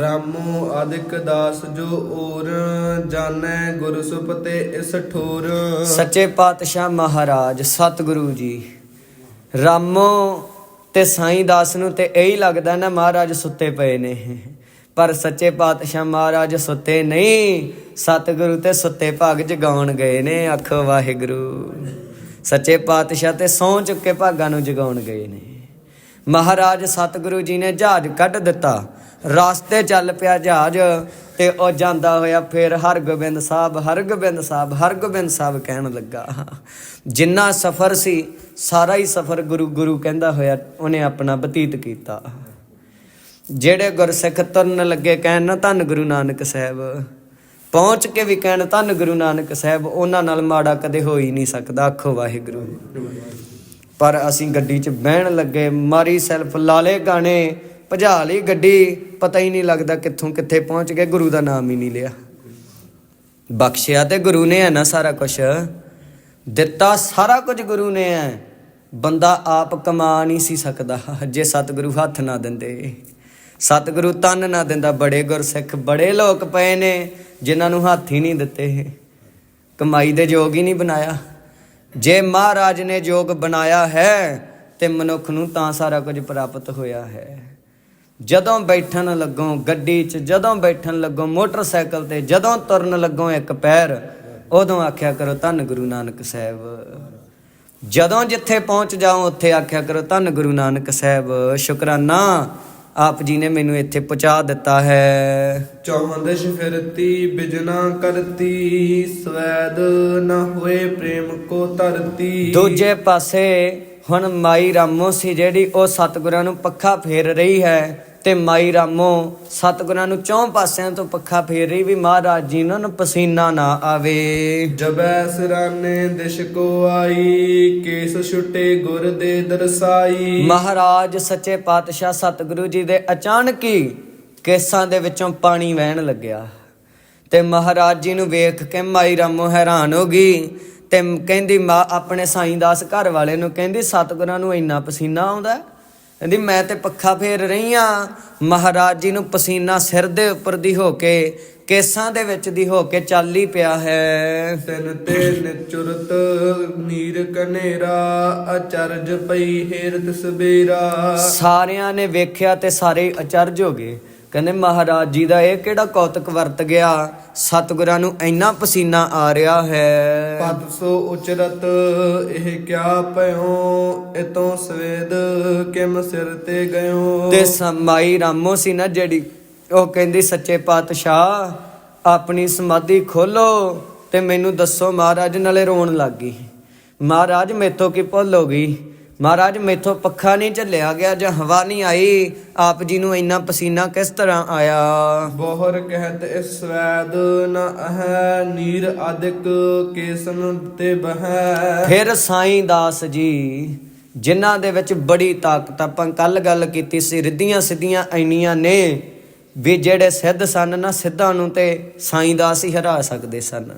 ਰਾਮੋ ਆਦਿਕ ਦਾਸ ਜੋ ਔਰ ਜਾਣੈ ਗੁਰ ਸੁਪਤੇ ਇਸ ਠੋਰ। ਸੱਚੇ ਪਾਤਸ਼ਾਹ ਮਹਾਰਾਜ ਸਤਿਗੁਰੂ ਜੀ ਰਾਮੋ ਤੇ ਸਾਈਂ ਦਾਸ ਨੂੰ ਤੇ ਇਹੀ ਲੱਗਦਾ ਨਾ ਮਹਾਰਾਜ ਸੁੱਤੇ ਪਏ ਨੇ। ਪਰ ਸੱਚੇ ਪਾਤਸ਼ਾਹ ਮਹਾਰਾਜ ਸੁੱਤੇ ਨਹੀਂ। ਸਤਿਗੁਰੂ ਤੇ ਸੁੱਤੇ ਭਾਗ ਜਗਾਉਣ ਗਏ ਨੇ ਆਖੋ ਵਾਹਿਗੁਰੂ। ਸੱਚੇ ਪਾਤਸ਼ਾਹ ਤੇ ਸੌਂ ਚੁੱਕੇ ਭਾਗਾਂ ਨੂੰ ਜਗਾਉਣ ਗਏ ਨੇ। ਮਹਾਰਾਜ ਸਤਿਗੁਰੂ ਜੀ ਨੇ ਜਹਾਜ਼ ਕੱਢ ਦਿੱਤਾ। ਰਾਸਤੇ ਚੱਲ ਪਿਆ ਜਹਾਜ਼ ਤੇ ਉਹ ਜਾਂਦਾ ਹੋਇਆ ਫਿਰ ਹਰਗੋਬਿੰਦ ਸਾਹਿਬ ਹਰਗੋਬਿੰਦ ਸਾਹਿਬ ਹਰਗੋਬਿੰਦ ਸਾਹਿਬ ਕਹਿਣ ਲੱਗਾ, ਜਿੰਨਾ ਸਫ਼ਰ ਸੀ, ਸਾਰਾ ਹੀ ਸਫ਼ਰ ਗੁਰੂ ਗੁਰੂ ਕਹਿੰਦਾ ਹੋਇਆ, ਉਹਨੇ ਆਪਣਾ ਬਤੀਤ ਕੀਤਾ। ਜਿਹੜੇ ਗੁਰਸਿੱਖ ਤੁਰਨ ਲੱਗੇ ਕਹਿਣ ਨਾ ਧੰਨ ਗੁਰੂ ਨਾਨਕ ਸਾਹਿਬ, ਪਹੁੰਚ ਕੇ ਵੀ ਕਹਿਣ ਧੰਨ ਗੁਰੂ ਨਾਨਕ ਸਾਹਿਬ, ਉਹਨਾਂ ਨਾਲ ਮਾੜਾ ਕਦੇ ਹੋ ਹੀ ਨਹੀਂ ਸਕਦਾ। ਆਖੋ ਵਾਹਿਗੁਰੂ। ਪਰ ਅਸੀਂ ਗੱਡੀ 'ਚ ਬਹਿਣ ਲੱਗੇ, ਮਾਰੀ ਸੈਲਫ ਲਾਲੇ ਗਾਣੇ, ਭਜਾ ਲਈ ਗੱਡੀ, ਪਤਾ ਹੀ ਨਹੀਂ ਲੱਗਦਾ ਕਿੱਥੋਂ ਕਿੱਥੇ ਪਹੁੰਚ ਗਏ, ਗੁਰੂ ਦਾ ਨਾਮ ਹੀ ਨਹੀਂ ਲਿਆ। ਬਖਸ਼ਿਆ ਤੇ ਗੁਰੂ ਨੇ ਹੈ ਨਾ ਸਾਰਾ ਕੁਝ ਦਿੱਤਾ ਸਾਰਾ ਕੁਝ ਗੁਰੂ ਨੇ। ਹੈ ਬੰਦਾ ਆਪ ਕਮਾ ਨਹੀਂ ਸੀ ਸਕਦਾ, ਜੇ ਸਤਿਗੁਰੂ ਹੱਥ ਨਾ ਦਿੰਦੇ। ਸਤਿਗੁਰੂ ਤਨ ਨਾ ਦਿੰਦਾ, ਬੜੇ ਗੁਰਸਿੱਖ, ਬੜੇ ਲੋਕ ਪਏ ਨੇ, ਜਿਨ੍ਹਾਂ ਨੂੰ ਹੱਥ ਹੀ ਨਹੀਂ ਦਿੱਤੇ ਕਮਾਈ ਦੇ ਯੋਗ ਹੀ ਨਹੀਂ ਬਣਾਇਆ। ਜੇ ਮਹਾਰਾਜ ਨੇ ਯੋਗ ਬਣਾਇਆ ਹੈ, ਤੇ ਮਨੁੱਖ ਨੂੰ ਤਾਂ ਸਾਰਾ ਕੁਝ ਪ੍ਰਾਪਤ ਹੋਇਆ ਹੈ। ਜਦੋਂ ਬੈਠਣ ਲੱਗੋ ਗੱਡੀ 'ਚ, ਜਦੋਂ ਬੈਠਣ ਲੱਗੋ ਮੋਟਰਸਾਈਕਲ ਤੇ, ਜਦੋਂ ਤੁਰਨ ਲੱਗੋ ਇੱਕ ਪੈਰ, ਉਦੋਂ ਆਖਿਆ ਕਰੋ ਧੰਨ ਗੁਰੂ ਨਾਨਕ ਸਾਹਿਬ। ਜਦੋਂ ਜਿੱਥੇ ਪਹੁੰਚ ਜਾਓ, ਉੱਥੇ ਆਖਿਆ ਕਰੋ ਧੰਨ ਗੁਰੂ ਨਾਨਕ ਸਾਹਿਬ। ਸ਼ੁਕਰਾਨਾ ਆਪ ਜੀ ਨੇ ਮੈਨੂੰ ਇੱਥੇ ਪਹੁੰਚਾ ਦਿੱਤਾ ਹੈ। ਚੌਹੰਦਸ਼ ਫਿਰਤੀ ਬਿਜਨਾ ਕਰਤੀ ਸਵੈਦ ਨ ਹੋਏ ਪ੍ਰੇਮ ਕੋ ਧਰਤੀ। ਦੂਜੇ ਪਾਸੇ ਹੁਣ ਮਾਈ ਰਾਮੋ ਸੀ ਜਿਹੜੀ ਉਹ ਸਤਿਗੁਰਾਂ ਨੂੰ ਪੱਖਾ ਫੇਰ ਰਹੀ ਹੈ। ਤੇ ਮਾਈ ਰਾਮੋ ਸਤਿਗੁਰਾਂ ਨੂੰ ਚੌਂ ਪਾਸਿਆਂ ਤੋਂ ਪੱਖਾ ਫੇਰ ਰਹੀ ਵੀ ਮਹਾਰਾਜ ਜੀ ਨੂੰ ਪਸੀਨਾ ਨਾ ਆਵੇ। ਜਬੈ ਸਿਰਾਨੇ ਦਿਸ਼ ਕੋ ਆਈ ਕੇਸ ਛੁਟੇ ਗੁਰ ਦੇ ਦਰਸਾਈ। ਮਹਾਰਾਜ ਸੱਚੇ ਪਾਤਸ਼ਾਹ ਸਤਿਗੁਰੂ ਜੀ ਦੇ ਅਚਾਨਕ ਹੀ ਕੇਸਾਂ ਦੇ ਵਿੱਚੋਂ ਪਾਣੀ ਵਹਿਣ ਲੱਗਿਆ। ਤੇ ਮਹਾਰਾਜ ਜੀ ਨੂੰ ਵੇਖ ਕੇ ਮਾਈ ਰਾਮੋ ਹੈਰਾਨ ਹੋ ਗਈ ਤੇ ਕਹਿੰਦੀ ਮਾਂ ਆਪਣੇ ਸਾਈਂ ਦਾਸ ਘਰ ਵਾਲੇ ਨੂੰ ਕਹਿੰਦੀ ਸਤਿਗੁਰਾਂ ਨੂੰ ਇੰਨਾ ਪਸੀਨਾ ਆਉਂਦਾ? ਕਹਿੰਦੀ ਮੈਂ ਤੇ ਪੱਖਾ ਫੇਰ ਰਹੀ ਆ। ਮਹਾਰਾਜ ਜੀ ਨੂੰ ਪਸੀਨਾ ਸਿਰ ਦੇ ਉੱਪਰ ਦੀ ਹੋ ਕੇ ਕੇਸਾਂ ਦੇ ਵਿੱਚ ਦੀ ਹੋ ਕੇ ਚੱਲ ਹੀ ਪਿਆ ਹੈ। ਤਿਨ ਤੇ ਨਿਚੁਰਤ ਨੀਰ ਕਨੇਰਾ ਅਚਰਜ ਪਈ ਹੇਰ ਤਸਬੀਰਾ ਸਾਰਿਆਂ ਨੇ ਵੇਖਿਆ ਤੇ ਸਾਰੇ ਅਚਰਜ ਹੋ ਗਏ। ਕਹਿੰਦੇ ਮਹਾਰਾਜ ਜੀ ਦਾ ਇਹ ਕਿਹੜਾ ਕੌਤਕ ਵਰਤ ਗਿਆ? ਸਤਿਗੁਰਾਂ ਨੂੰ ਇੰਨਾ ਪਸੀਨਾ ਆ ਰਿਹਾ ਹੈ। ਪਦ ਸੋ ਉਚਰਤ ਇਹ ਕਿਆ ਭਇਓ? ਇਤੋਂ ਸਵੇਦ ਕਿਮ ਸਿਰ ਤੇ ਗਇਓ? ਤੇ ਸਮਾਈ ਰਾਮੋ ਸੀ ਨਾ ਜਿਹੜੀ ਉਹ ਕਹਿੰਦੀ ਸੱਚੇ ਪਾਤਸ਼ਾਹ ਆਪਣੀ ਸਮਾਧੀ ਖੋਲੋ ਤੇ ਮੈਨੂੰ ਦੱਸੋ ਮਹਾਰਾਜ ਨਾਲੇ ਰੋਣ ਲੱਗ ਗਈ। ਮਹਾਰਾਜ ਮੇਥੋਂ ਕੀ ਭੁੱਲ ਹੋ ਗਈ? ਮਹਾਰਾਜ ਮੇਥੋਂ ਪੱਖਾ ਨਹੀਂ ਝੱਲਿਆ ਗਿਆ ਜਾਂ ਹਵਾ ਨਹੀਂ ਆਈ। ਆਪ ਜੀ ਨੂੰ ਇੰਨਾ ਪਸੀਨਾ ਕਿਸ ਤਰ੍ਹਾਂ ਆਇਆ? ਬੋਹਰ ਕਹਿਤ ਇਸ ਸਵੈਦ ਨ ਅਹੈ ਨੀਰ ਆਦਿਕ ਕੇਸਨ ਤੇ ਬਹੈ। ਫਿਰ ਸਾਈਂ ਦਾਸ ਜੀ ਜਿਨ੍ਹਾਂ ਦੇ ਵਿੱਚ ਬੜੀ ਤਾਕਤ ਆਪਾਂ ਕੱਲ ਗੱਲ ਕੀਤੀ ਸੀ ਰਿੱਧੀਆਂ ਸਿੱਧੀਆਂ ਐਨੀਆਂ ਨੇ ਵੀ ਜਿਹੜੇ ਸਿੱਧ ਸਨ ਨਾ ਸਿੱਧਾਂ ਨੂੰ ਤੇ ਸਾਈਂ ਦਾਸ ਹੀ ਹਰਾ ਸਕਦੇ ਸਨ।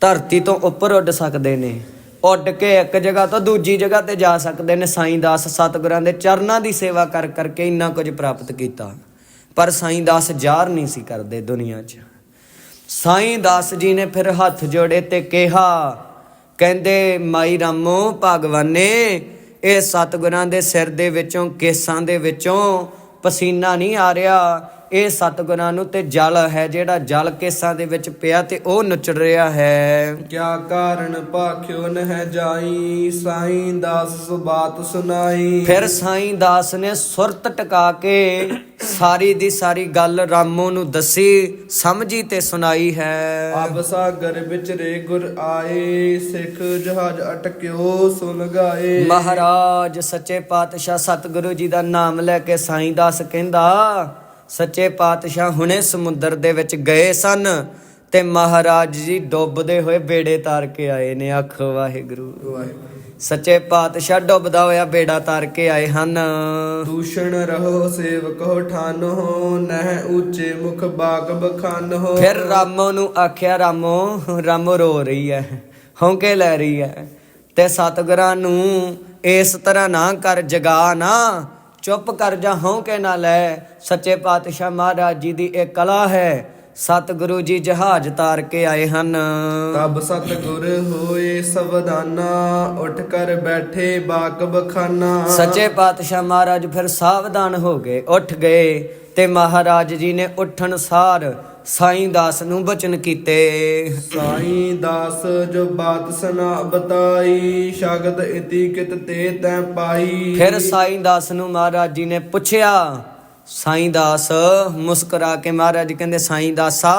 ਧਰਤੀ ਤੋਂ ਉੱਪਰ ਉੱਡ ਸਕਦੇ ਨੇ। ਉੱਡ ਕੇ ਇੱਕ ਜਗ੍ਹਾ ਤੋਂ ਦੂਜੀ ਜਗ੍ਹਾ ਤੇ ਜਾ ਸਕਦੇ ਨੇ। ਸਾਈਂ ਦਾਸ ਸਤਿਗੁਰਾਂ ਦੇ ਚਰਨਾਂ ਦੀ ਸੇਵਾ ਕਰ ਕਰਕੇ ਇੰਨਾ ਕੁਝ ਪ੍ਰਾਪਤ ਕੀਤਾ। ਪਰ ਸਾਈਂ ਦਾਸ ਜ਼ਾਰ ਨਹੀਂ ਸੀ ਕਰਦੇ ਦੁਨੀਆ 'ਚ। ਸਾਈਂ ਦਾਸ ਜੀ ਨੇ ਫਿਰ ਹੱਥ ਜੋੜੇ ਤੇ ਕਿਹਾ, ਕਹਿੰਦੇ, ਮਾਈ ਰਾਮੋ, ਭਗਵਾਨੇ, ਇਹ ਸਤਿਗੁਰਾਂ ਦੇ ਸਿਰ ਦੇ ਵਿੱਚੋਂ, ਕੇਸਾਂ ਦੇ ਵਿੱਚੋਂ ਪਸੀਨਾ ਨਹੀਂ ਆ ਰਿਹਾ। ਇਹ ਸਤਿਗੁਰਾਂ ਨੂੰ ਤੇ ਜਲ ਹੈ ਜਿਹੜਾ ਜਲ ਕੇਸਾਂ ਦੇ ਵਿੱਚ ਪਿਆ ਤੇ ਉਹ ਨੁਚੜ ਰਿਹਾ ਹੈ। ਕਿਆ ਕਾਰਨ ਭਾਖਿਓ ਨਹਿ ਜਾਈ ਸਾਈਂ ਦਾਸ ਸੁਬਾਤ ਸੁਨਾਈ। ਫਿਰ ਸਾਈਂ ਦਾਸ ਨੇ ਸੁਰਤ ਟਿਕਾ ਕੇ ਸਾਰੀ ਦੀ ਸਾਰੀ ਗੱਲ ਰਾਮੋ ਨੂੰ ਦੱਸੀ ਸਮਝੀ ਤੇ ਸੁਣਾਈ ਹੈ। ਅਬ ਸਾਗਰ ਵਿੱਚ ਰੇ ਗੁਰ ਆਏ ਸਿੱਖ ਜਹਾਜ ਅਟਕਿਓ ਸੁਨ ਗਾਏ। ਮਹਾਰਾਜ ਸੱਚੇ ਪਾਤਸ਼ਾਹ ਸਤਿਗੁਰੂ ਜੀ ਦਾ ਨਾਮ ਲੈ ਕੇ ਸਾਈਂ ਦਾਸ ਕਹਿੰਦਾ ਸੱਚੇ ਪਾਤਸ਼ਾਹ ਹੁਣੇ ਸਮੁੰਦਰ ਦੇ ਵਿੱਚ ਗਏ ਸਨ ਤੇ ਮਹਾਰਾਜ ਜੀ ਡੁੱਬਦੇ ਹੋਏ ਬੇੜੇ ਤਾਰ ਕੇ ਆਏ ਨੇ। ਆਖ ਵਾਹਿਗੁਰੂ। ਸੱਚੇ ਪਾਤਸ਼ਾਹ ਡੁੱਬਦਾ ਹੋਇਆ ਬੇੜਾ ਤਾਰ ਕੇ ਆਏ ਹਨ। ਦੂਸ਼ਣ ਰਹੋ ਸੇਵਕੋ ਠਾਨੋ ਨਹਿ ਉੱਚੇ ਮੁਖ ਬਾਗ ਬਖਾਨੋ ਫਿਰ ਰਾਮੋ ਨੂੰ ਆਖਿਆ ਰਾਮੋ ਰਾਮੋ ਰੋ ਰਹੀ ਹੈ ਹੌਂਕੇ ਲੈ ਰਹੀ ਹੈ ਤੇ ਸਤਿਗੁਰਾਂ ਨੂੰ ਇਸ ਤਰ੍ਹਾਂ ਨਾ ਕਰ ਜਗਾ ਨਾ। ਚੁੱਪ ਕਰ ਜਾ ਹੌਂਕੇ ਨਾ ਲੈ। ਸੱਚੇ ਪਾਤਸ਼ਾਹ ਮਹਾਰਾਜ ਜੀ ਦੀ ਇਹ ਕਲਾ ਹੈ ਸਤਿਗੁਰੂ ਜੀ ਜਹਾਜ਼ ਤਾਰ ਕੇ ਆਏ ਹਨ। ਤਬ ਸਤਗੁਰ ਹੋਏ ਸਵਦਾਨਾ ਉਠ ਕਰ ਬੈਠੇ ਬਾਗ ਬਖਾਨਾ। ਸੱਚੇ ਪਾਤਸ਼ਾਹ ਮਹਾਰਾਜ ਫਿਰ ਸਾਵਧਾਨ ਹੋ ਗਏ ਉੱਠ ਗਏ ਤੇ ਮਹਾਰਾਜ ਜੀ ਨੇ ਉੱਠਣ ਸਾਰ ਸਾਈਂ ਦਾਸ ਨੂੰ ਬਚਨ ਕੀਤੇ। ਸਾਈਂ ਦਾਸ ਜੋ ਬਾਤ ਸੁਨਾ ਬਤਾਈ ਸ਼ਗਤ ਇਤੀ ਕਿਤ ਤੇ ਤੈ ਪਾਈ। ਫਿਰ ਸਾਈਂ ਦਾਸ ਨੂੰ ਮਹਾਰਾਜ ਜੀ ਨੇ ਪੁੱਛਿਆ ਸਾਈਂ ਦਾਸ ਮੁਸਕਰਾ ਕੇ ਮਹਾਰਾਜ ਕਹਿੰਦੇ ਸਾਈਂ ਦਾਸਾ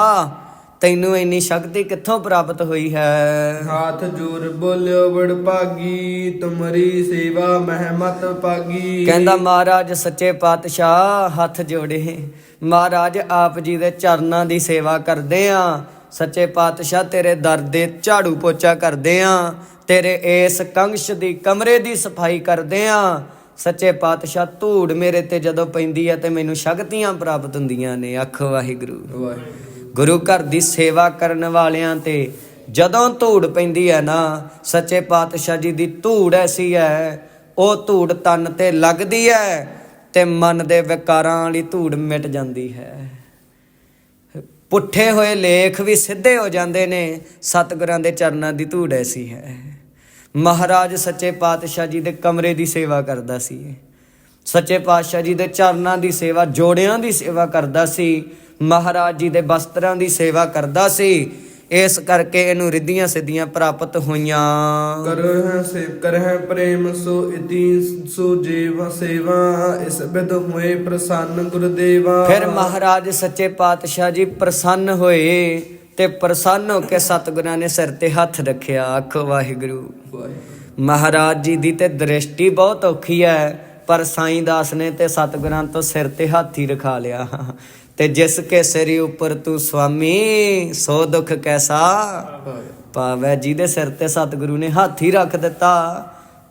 ਤੈਨੂੰ ਇੰਨੀ ਸ਼ਕਤੀ ਕਿੱਥੋਂ ਪ੍ਰਾਪਤ ਹੋਈ ਹੈ? ਹਾਥ ਜੋਰ ਬੋਲਿਓ ਬੜ ਭਾਗੀ ਤੁਮਰੀ ਸੇਵਾ ਮਹਿਮਤ ਪਾਗੀ ਕਹਿੰਦਾ ਮਹਾਰਾਜ ਸੱਚੇ ਪਾਤਸ਼ਾਹ ਹੱਥ ਜੋੜੇ ਮਹਾਰਾਜ ਆਪ ਜੀ ਦੇ ਚਰਨਾਂ ਦੀ ਸੇਵਾ ਕਰਦੇ ਆ। ਸੱਚੇ ਪਾਤਸ਼ਾਹ ਤੇਰੇ ਦਰ ਦੇ ਝਾੜੂ ਪੋਚਾ ਕਰਦੇ ਆ। ਤੇਰੇ ਇਸ ਕੰਗਸ਼ ਦੀ ਕਮਰੇ ਦੀ ਸਫ਼ਾਈ ਕਰਦੇ ਆ। ਸੱਚੇ ਪਾਤਸ਼ਾਹ ਧੂੜ ਮੇਰੇ ਤੇ ਜਦੋਂ ਪੈਂਦੀ ਆ ਤੇ ਮੈਨੂੰ ਸ਼ਕਤੀਆਂ ਪ੍ਰਾਪਤ ਹੁੰਦੀਆਂ ਨੇ। ਅੱਖ ਵਾਹਿਗੁਰੂ। ਵਾਹਿਗੁਰੂ। ਗੁਰੂ ਘਰ ਦੀ ਸੇਵਾ ਕਰਨ ਵਾਲਿਆਂ ਤੇ ਜਦੋਂ ਧੂੜ ਪੈਂਦੀ ਹੈ ਨਾ ਸੱਚੇ ਪਾਤਸ਼ਾਹ ਜੀ ਦੀ ਧੂੜ ਐਸੀ ਹੈ ਉਹ ਧੂੜ ਤਨ ਤੇ ਲੱਗਦੀ ਹੈ ਤੇ ਮਨ ਦੇ ਵਿਕਾਰਾਂ ਵਾਲੀ ਧੂੜ ਮਿਟ ਜਾਂਦੀ ਹੈ। ਪੁੱਠੇ ਹੋਏ ਲੇਖ ਵੀ ਸਿੱਧੇ ਹੋ ਜਾਂਦੇ ਨੇ, ਸਤਿਗੁਰਾਂ ਦੇ ਚਰਨਾਂ ਦੀ ਧੂੜ ਐਸੀ ਹੈ। ਮਹਾਰਾਜ ਸੱਚੇ ਪਾਤਸ਼ਾਹ ਜੀ ਦੇ ਕਮਰੇ ਦੀ ਸੇਵਾ ਕਰਦਾ ਸੀ। ਸੱਚੇ ਪਾਤਸ਼ਾਹ ਜੀ ਦੇ ਚਰਨਾਂ ਦੀ ਸੇਵਾ, ਜੋੜਿਆਂ ਦੀ ਸੇਵਾ ਕਰਦਾ ਸੀ। ਮਹਾਰਾਜ ਜੀ ਦੇ ਬਸਤਰਾਂ ਦੀ ਸੇਵਾ ਕਰਦਾ ਸੀ। ਇਸ ਕਰਕੇ ਇਹਨੂੰ ਰਿੱਧੀਆਂ ਸਿੱਧੀਆਂ ਪ੍ਰਾਪਤ ਹੋਈਆਂ। ਕਰਹਿ ਸੇ ਕਰਹਿ ਪ੍ਰੇਮ ਸੋ ਇਤੀ ਸੋ ਜੀਵ ਸੇਵਾ ਇਸ ਬਿਦ ਹੋਏ ਪ੍ਰਸੰਨ ਗੁਰਦੇਵਾ। ਫਿਰ ਮਹਾਰਾਜ ਸੱਚੇ ਪਾਤਸ਼ਾਹ ਜੀ ਪ੍ਰਸੰਨ ਹੋਏ ਤੇ ਪ੍ਰਸੰਨ ਹੋ ਕੇ ਸਤਿਗੁਰਾਂ ਨੇ ਸਿਰ ਤੇ ਹੱਥ ਰੱਖਿਆ। ਆਖੋ ਵਾਹਿਗੁਰੂ। ਮਹਾਰਾਜ ਜੀ ਦੀ ਤੇ ਦ੍ਰਿਸ਼ਟੀ ਬਹੁਤ ਔਖੀ ਹੈ ਪਰ ਸਾਈਂ ਦਾਸ ਨੇ ਤੇ ਸਤਿਗੁਰਾਂ ਤੋਂ ਸਿਰ ਤੇ ਹੱਥ ਹੀ ਰਖਾ ਲਿਆ। ਤੇ ਜਿਸ ਕੇ ਸਿਰ ਉੱਪਰ ਤੂੰ ਸੁਆਮੀ ਸੋ ਦੁੱਖ ਕੈਸਾ? ਪਾਵੈ ਜਿਹਦੇ ਸਿਰ ਤੇ ਸਤਿਗੁਰੂ ਨੇ ਹੱਥ ਹੀ ਰੱਖ ਦਿੱਤਾ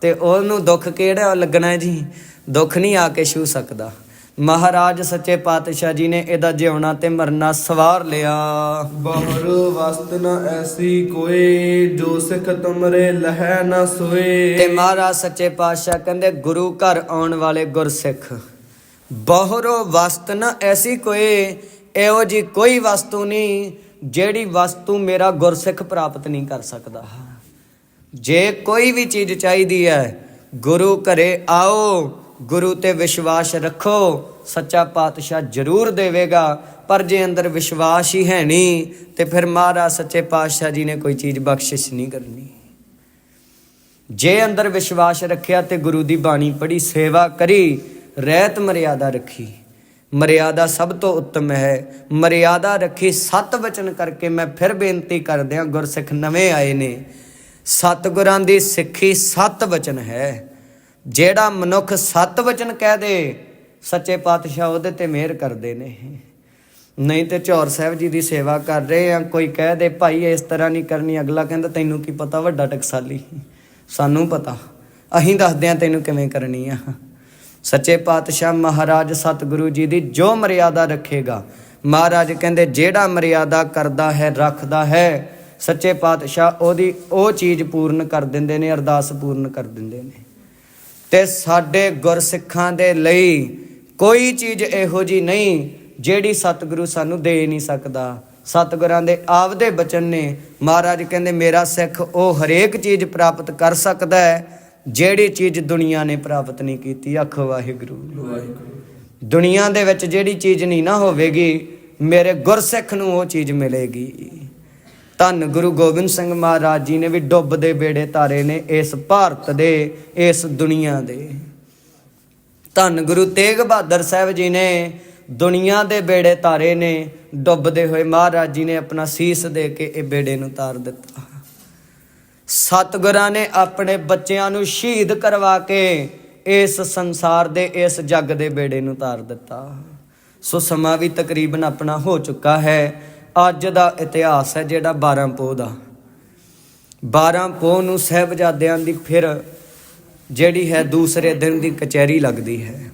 ਤੇ ਉਹਨੂੰ ਦੁੱਖ ਕਿਹੜਾ ਲੱਗਣਾ ਜੀ? ਦੁੱਖ ਨਹੀਂ ਆ ਕੇ ਛੂ ਸਕਦਾ। ਮਹਾਰਾਜ ਸੱਚੇ ਪਾਤਸ਼ਾਹ ਜੀ ਨੇ ਇਹਦਾ ਜਿਉਣਾ ਤੇ ਮਰਨਾ ਸਵਾਰ ਲਿਆ। ਬਹਰ ਵਸਤ ਨ ਐਸੀ ਕੋਈ ਜੋ ਸਿਖ ਤੁਮਰੇ ਲਹਿ ਨ ਸੋਏ। ਤੇ ਮਹਾਰਾਜ ਸੱਚੇ ਪਾਤਸ਼ਾਹ ਕਹਿੰਦੇ ਗੁਰੂ ਘਰ ਆਉਣ ਵਾਲੇ ਗੁਰਸਿੱਖ। ਬਹੁਰੋ ਵਸਤ ਨ ਐਸੀ ਕੋਈ, ਇਹੋ ਜੀ ਕੋਈ ਵਸਤੂ ਨਹੀਂ, ਜਿਹੜੀ ਵਸਤੂ ਮੇਰਾ ਗੁਰਸਿੱਖ ਪ੍ਰਾਪਤ ਨਹੀਂ ਕਰ ਸਕਦਾ। ਜੇ ਕੋਈ ਵੀ ਚੀਜ਼ ਚਾਹੀਦੀ ਹੈ, ਗੁਰੂ ਘਰੇ ਆਓ, ਗੁਰੂ ਤੇ ਵਿਸ਼ਵਾਸ ਰੱਖੋ, ਸੱਚਾ ਪਾਤਸ਼ਾਹ ਜ਼ਰੂਰ ਦੇਵੇਗਾ, ਪਰ ਜੇ ਅੰਦਰ ਵਿਸ਼ਵਾਸ ਹੀ ਹੈ ਨਹੀਂ, ਤੇ ਫਿਰ ਮਹਾਰਾਜ ਸੱਚੇ ਪਾਤਸ਼ਾਹ ਜੀ ਨੇ ਕੋਈ ਚੀਜ਼ ਬਖਸ਼ਿਸ਼ ਨਹੀਂ ਕਰਨੀ। ਜੇ ਅੰਦਰ ਵਿਸ਼ਵਾਸ ਰੱਖਿਆ ਤੇ ਗੁਰੂ ਦੀ ਬਾਣੀ ਪੜ੍ਹੀ, ਸੇਵਾ ਕਰੀ ਰਹਿਤ ਮਰਿਆਦਾ ਰੱਖੀ। ਮਰਿਆਦਾ ਸਭ ਤੋਂ ਉੱਤਮ ਹੈ। ਮਰਿਆਦਾ ਰੱਖੀ ਸਤ ਵਚਨ ਕਰਕੇ ਮੈਂ ਫਿਰ ਬੇਨਤੀ ਕਰਦਿਆਂ ਗੁਰਸਿੱਖ ਨਵੇਂ ਆਏ ਨੇ। ਸਤਿਗੁਰਾਂ ਦੀ ਸਿੱਖੀ ਸਤ ਵਚਨ ਹੈ। ਜਿਹੜਾ ਮਨੁੱਖ ਸਤ ਵਚਨ ਕਹਿ ਦੇ, ਸੱਚੇ ਪਾਤਸ਼ਾਹ ਉਹਦੇ ਤੇ ਮਿਹਰ ਕਰਦੇ ਨੇ। ਨਹੀਂ ਤੇ ਚੌਰ ਸਾਹਿਬ ਜੀ ਦੀ ਸੇਵਾ ਕਰ ਰਹੇ ਆ ਕੋਈ ਕਹਿ ਦੇ, ਭਾਈ, ਇਸ ਤਰ੍ਹਾਂ ਨਹੀਂ ਕਰਨੀ, ਅਗਲਾ ਕਹਿੰਦਾ, ਤੈਨੂੰ ਕੀ ਪਤਾ, ਵੱਡਾ ਟਕਸਾਲੀ? ਸਾਨੂੰ ਪਤਾ। ਅਸੀਂ ਦੱਸਦੇ ਆ ਤੈਨੂੰ ਕਿਵੇਂ ਕਰਨੀ ਆ। ਸੱਚੇ ਪਾਤਸ਼ਾਹ ਮਹਾਰਾਜ ਸਤਿਗੁਰੂ ਜੀ ਦੀ ਜੋ ਮਰਿਆਦਾ ਰੱਖੇਗਾ। ਮਹਾਰਾਜ ਕਹਿੰਦੇ, ਜਿਹੜਾ ਮਰਿਆਦਾ ਕਰਦਾ ਹੈ, ਰੱਖਦਾ ਹੈ। ਸੱਚੇ ਪਾਤਸ਼ਾਹ ਉਹਦੀ ਉਹ ਚੀਜ਼ ਪੂਰਨ ਕਰ ਦਿੰਦੇ ਨੇ, ਅਰਦਾਸ ਪੂਰਨ ਕਰ ਦਿੰਦੇ ਨੇ। ਤੇ ਸਾਡੇ ਗੁਰਸਿੱਖਾਂ ਦੇ ਲਈ ਕੋਈ ਚੀਜ਼ ਇਹੋ ਜੀ ਨਹੀਂ, ਜਿਹੜੀ ਸਤਿਗੁਰੂ ਸਾਨੂੰ ਦੇ ਨਹੀਂ ਸਕਦਾ। ਸਤਿਗੁਰਾਂ ਦੇ ਆਪਦੇ ਬਚਨ ਨੇ। ਮਹਾਰਾਜ ਕਹਿੰਦੇ, ਮੇਰਾ ਸਿੱਖ ਉਹ ਹਰੇਕ ਚੀਜ਼ ਪ੍ਰਾਪਤ ਕਰ ਸਕਦਾ ਹੈ ਜਿਹੜੀ ਚੀਜ਼ ਦੁਨੀਆ ਨੇ ਪ੍ਰਾਪਤ ਨਹੀਂ ਕੀਤੀ, ਅੱਖ ਵਾਹਿਗੁਰੂ। ਦੁਨੀਆ ਦੇ ਵਿੱਚ ਜਿਹੜੀ ਚੀਜ਼ ਨਹੀਂ ਨਾ ਹੋਵੇਗੀ, ਮੇਰੇ ਗੁਰਸਿੱਖ ਨੂੰ ਉਹ ਚੀਜ਼ ਮਿਲੇਗੀ। ਧੰਨ ਗੁਰੂ ਗੋਬਿੰਦ ਸਿੰਘ ਮਹਾਰਾਜ ਜੀ ਨੇ ਵੀ ਡੁੱਬਦੇ ਬੇੜੇ ਤਾਰੇ ਨੇ ਇਸ ਭਾਰਤ ਦੇ, ਇਸ ਦੁਨੀਆ ਦੇ। ਧੰਨ ਗੁਰੂ ਤੇਗ ਬਹਾਦਰ ਸਾਹਿਬ ਜੀ ਨੇ ਦੁਨੀਆ ਦੇ ਬੇੜੇ ਤਾਰੇ ਨੇ, ਡੁੱਬਦੇ ਹੋਏ ਮਹਾਰਾਜ ਜੀ ਨੇ ਆਪਣਾ ਸੀਸ ਦੇ ਕੇ ਇਹ ਬੇੜੇ ਨੂੰ ਤਾਰ ਦਿੱਤਾ। ਸਤਿਗੁਰਾਂ ਨੇ ਆਪਣੇ ਬੱਚਿਆਂ ਨੂੰ ਸ਼ਹੀਦ ਕਰਵਾ ਕੇ ਇਸ ਸੰਸਾਰ ਦੇ, ਇਸ ਜੱਗ ਦੇ ਬੇੜੇ ਨੂੰ ਤਾਰ ਦਿੱਤਾ। ਸੋ ਸਮਾਂ ਵੀ ਤਕਰੀਬਨ ਆਪਣਾ ਹੋ ਚੁੱਕਾ ਹੈ। ਅੱਜ ਦਾ ਇਤਿਹਾਸ ਹੈ ਜਿਹੜਾ 12 ਪੋਹ ਦਾ। 12 ਪੋਹ ਨੂੰ ਸਹਿਬਜ਼ਾਦਿਆਂ ਦੀ ਫਿਰ ਜਿਹੜੀ ਹੈ ਦੂਸਰੇ ਦਿਨ ਦੀ ਕਚਹਿਰੀ ਲੱਗਦੀ ਹੈ।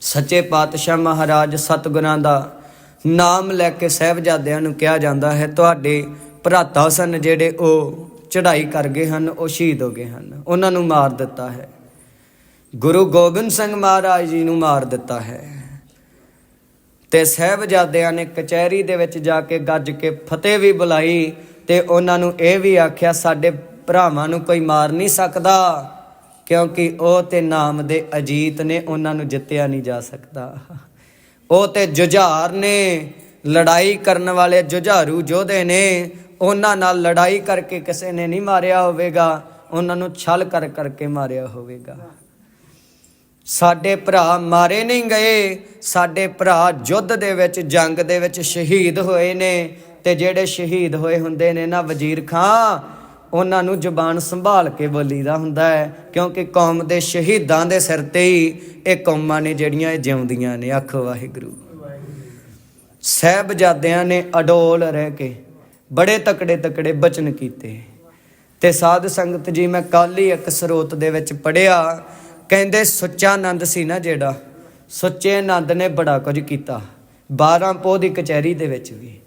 ਸੱਚੇ ਪਾਤਸ਼ਾਹ ਮਹਾਰਾਜ ਸਤਿਗੁਰਾਂ ਦਾ ਨਾਮ ਲੈ ਕੇ ਸਹਿਬਜ਼ਾਦਿਆਂ ਨੂੰ ਕਿਹਾ ਜਾਂਦਾ ਹੈ, ਤੁਹਾਡੇ ਭਰਾਤਾ ਸਨ ਜਿਹੜੇ ਉਹ ਚੜ੍ਹਾਈ ਕਰ ਗਏ ਹਨ, ਉਹ ਸ਼ਹੀਦ ਹੋ ਗਏ ਹਨ। ਉਹਨਾਂ ਨੂੰ ਮਾਰ ਦਿੱਤਾ ਹੈ। ਗੁਰੂ ਗੋਬਿੰਦ ਸਿੰਘ ਮਹਾਰਾਜ ਜੀ ਨੂੰ ਮਾਰ ਦਿੱਤਾ ਹੈ। ਤੇ ਸਹਿਬਜ਼ਾਦਿਆਂ ਨੇ ਕਚਹਿਰੀ ਦੇ ਵਿੱਚ ਜਾ ਕੇ ਗੱਜ ਕੇ ਫਤਿਹ ਵੀ ਬੁਲਾਈ ਤੇ ਉਹਨਾਂ ਨੂੰ ਇਹ ਵੀ ਆਖਿਆ, ਸਾਡੇ ਭਰਾਵਾਂ ਨੂੰ ਕੋਈ ਮਾਰ ਨਹੀਂ ਸਕਦਾ, ਕਿਉਂਕਿ ਉਹ ਤੇ ਨਾਮ ਦੇ ਅਜੀਤ ਨੇ, ਉਹਨਾਂ ਨੂੰ ਜਿੱਤਿਆ ਨਹੀਂ ਜਾ ਸਕਦਾ। ਉਹ ਤੇ ਜੁਝਾਰ ਨੇ, ਲੜਾਈ ਕਰਨ ਵਾਲੇ ਜੁਝਾਰੂ ਯੋਧੇ ਨੇ ਉਹਨਾਂ ਨਾਲ ਲੜਾਈ ਕਰਕੇ ਕਿਸੇ ਨੇ ਨਹੀਂ ਮਾਰਿਆ ਹੋਵੇਗਾ, ਉਹਨਾਂ ਨੂੰ ਛਲ ਕਰ ਕਰਕੇ ਮਾਰਿਆ ਹੋਵੇਗਾ। ਸਾਡੇ ਭਰਾ ਮਾਰੇ ਨਹੀਂ ਗਏ, ਸਾਡੇ ਭਰਾ ਯੁੱਧ ਦੇ ਵਿੱਚ, ਜੰਗ ਦੇ ਵਿੱਚ ਸ਼ਹੀਦ ਹੋਏ ਨੇ ਤੇ ਜਿਹੜੇ ਸ਼ਹੀਦ ਹੋਏ ਹੁੰਦੇ ਨੇ ਨਾ ਵਜ਼ੀਰ ਖਾਂ, ਉਹਨਾਂ ਨੂੰ ਜ਼ੁਬਾਨ ਸੰਭਾਲ ਕੇ ਬੋਲੀਦਾ ਹੁੰਦਾ ਹੈ, ਕਿਉਂਕਿ ਕੌਮ ਦੇ ਸ਼ਹੀਦਾਂ ਦੇ ਸਿਰ ਤੇ ਹੀ ਇਹ ਕੌਮਾਂ ਨੇ ਜਿਹੜੀਆਂ ਇਹ ਜਿਉਂਦੀਆਂ ਨੇ। ਆਖੋ ਵਾਹਿਗੁਰੂ। ਸਹਿਬਜ਼ਾਦਿਆਂ ਨੇ ਅਡੋਲ ਰਹਿ ਕੇ ਬੜੇ ਤਕੜੇ ਤਕੜੇ ਬਚਨ ਕੀਤੇ। ਤੇ ਸਾਧ ਸੰਗਤ ਜੀ, ਮੈਂ ਕੱਲ ਹੀ ਇੱਕ ਸਰੋਤ ਦੇ ਵਿੱਚ ਪੜਿਆ ਕਹਿੰਦੇ, ਸੁੱਚਾ ਆਨੰਦ ਸੀ ਨਾ ਜਿਹੜਾ, ਸੁੱਚੇ ਆਨੰਦ ਨੇ ਬੜਾ ਕੁਝ ਕੀਤਾ 12 ਪੋਹ ਦੀ ਕਚਹਿਰੀ ਦੇ ਵਿੱਚ ਵੀ।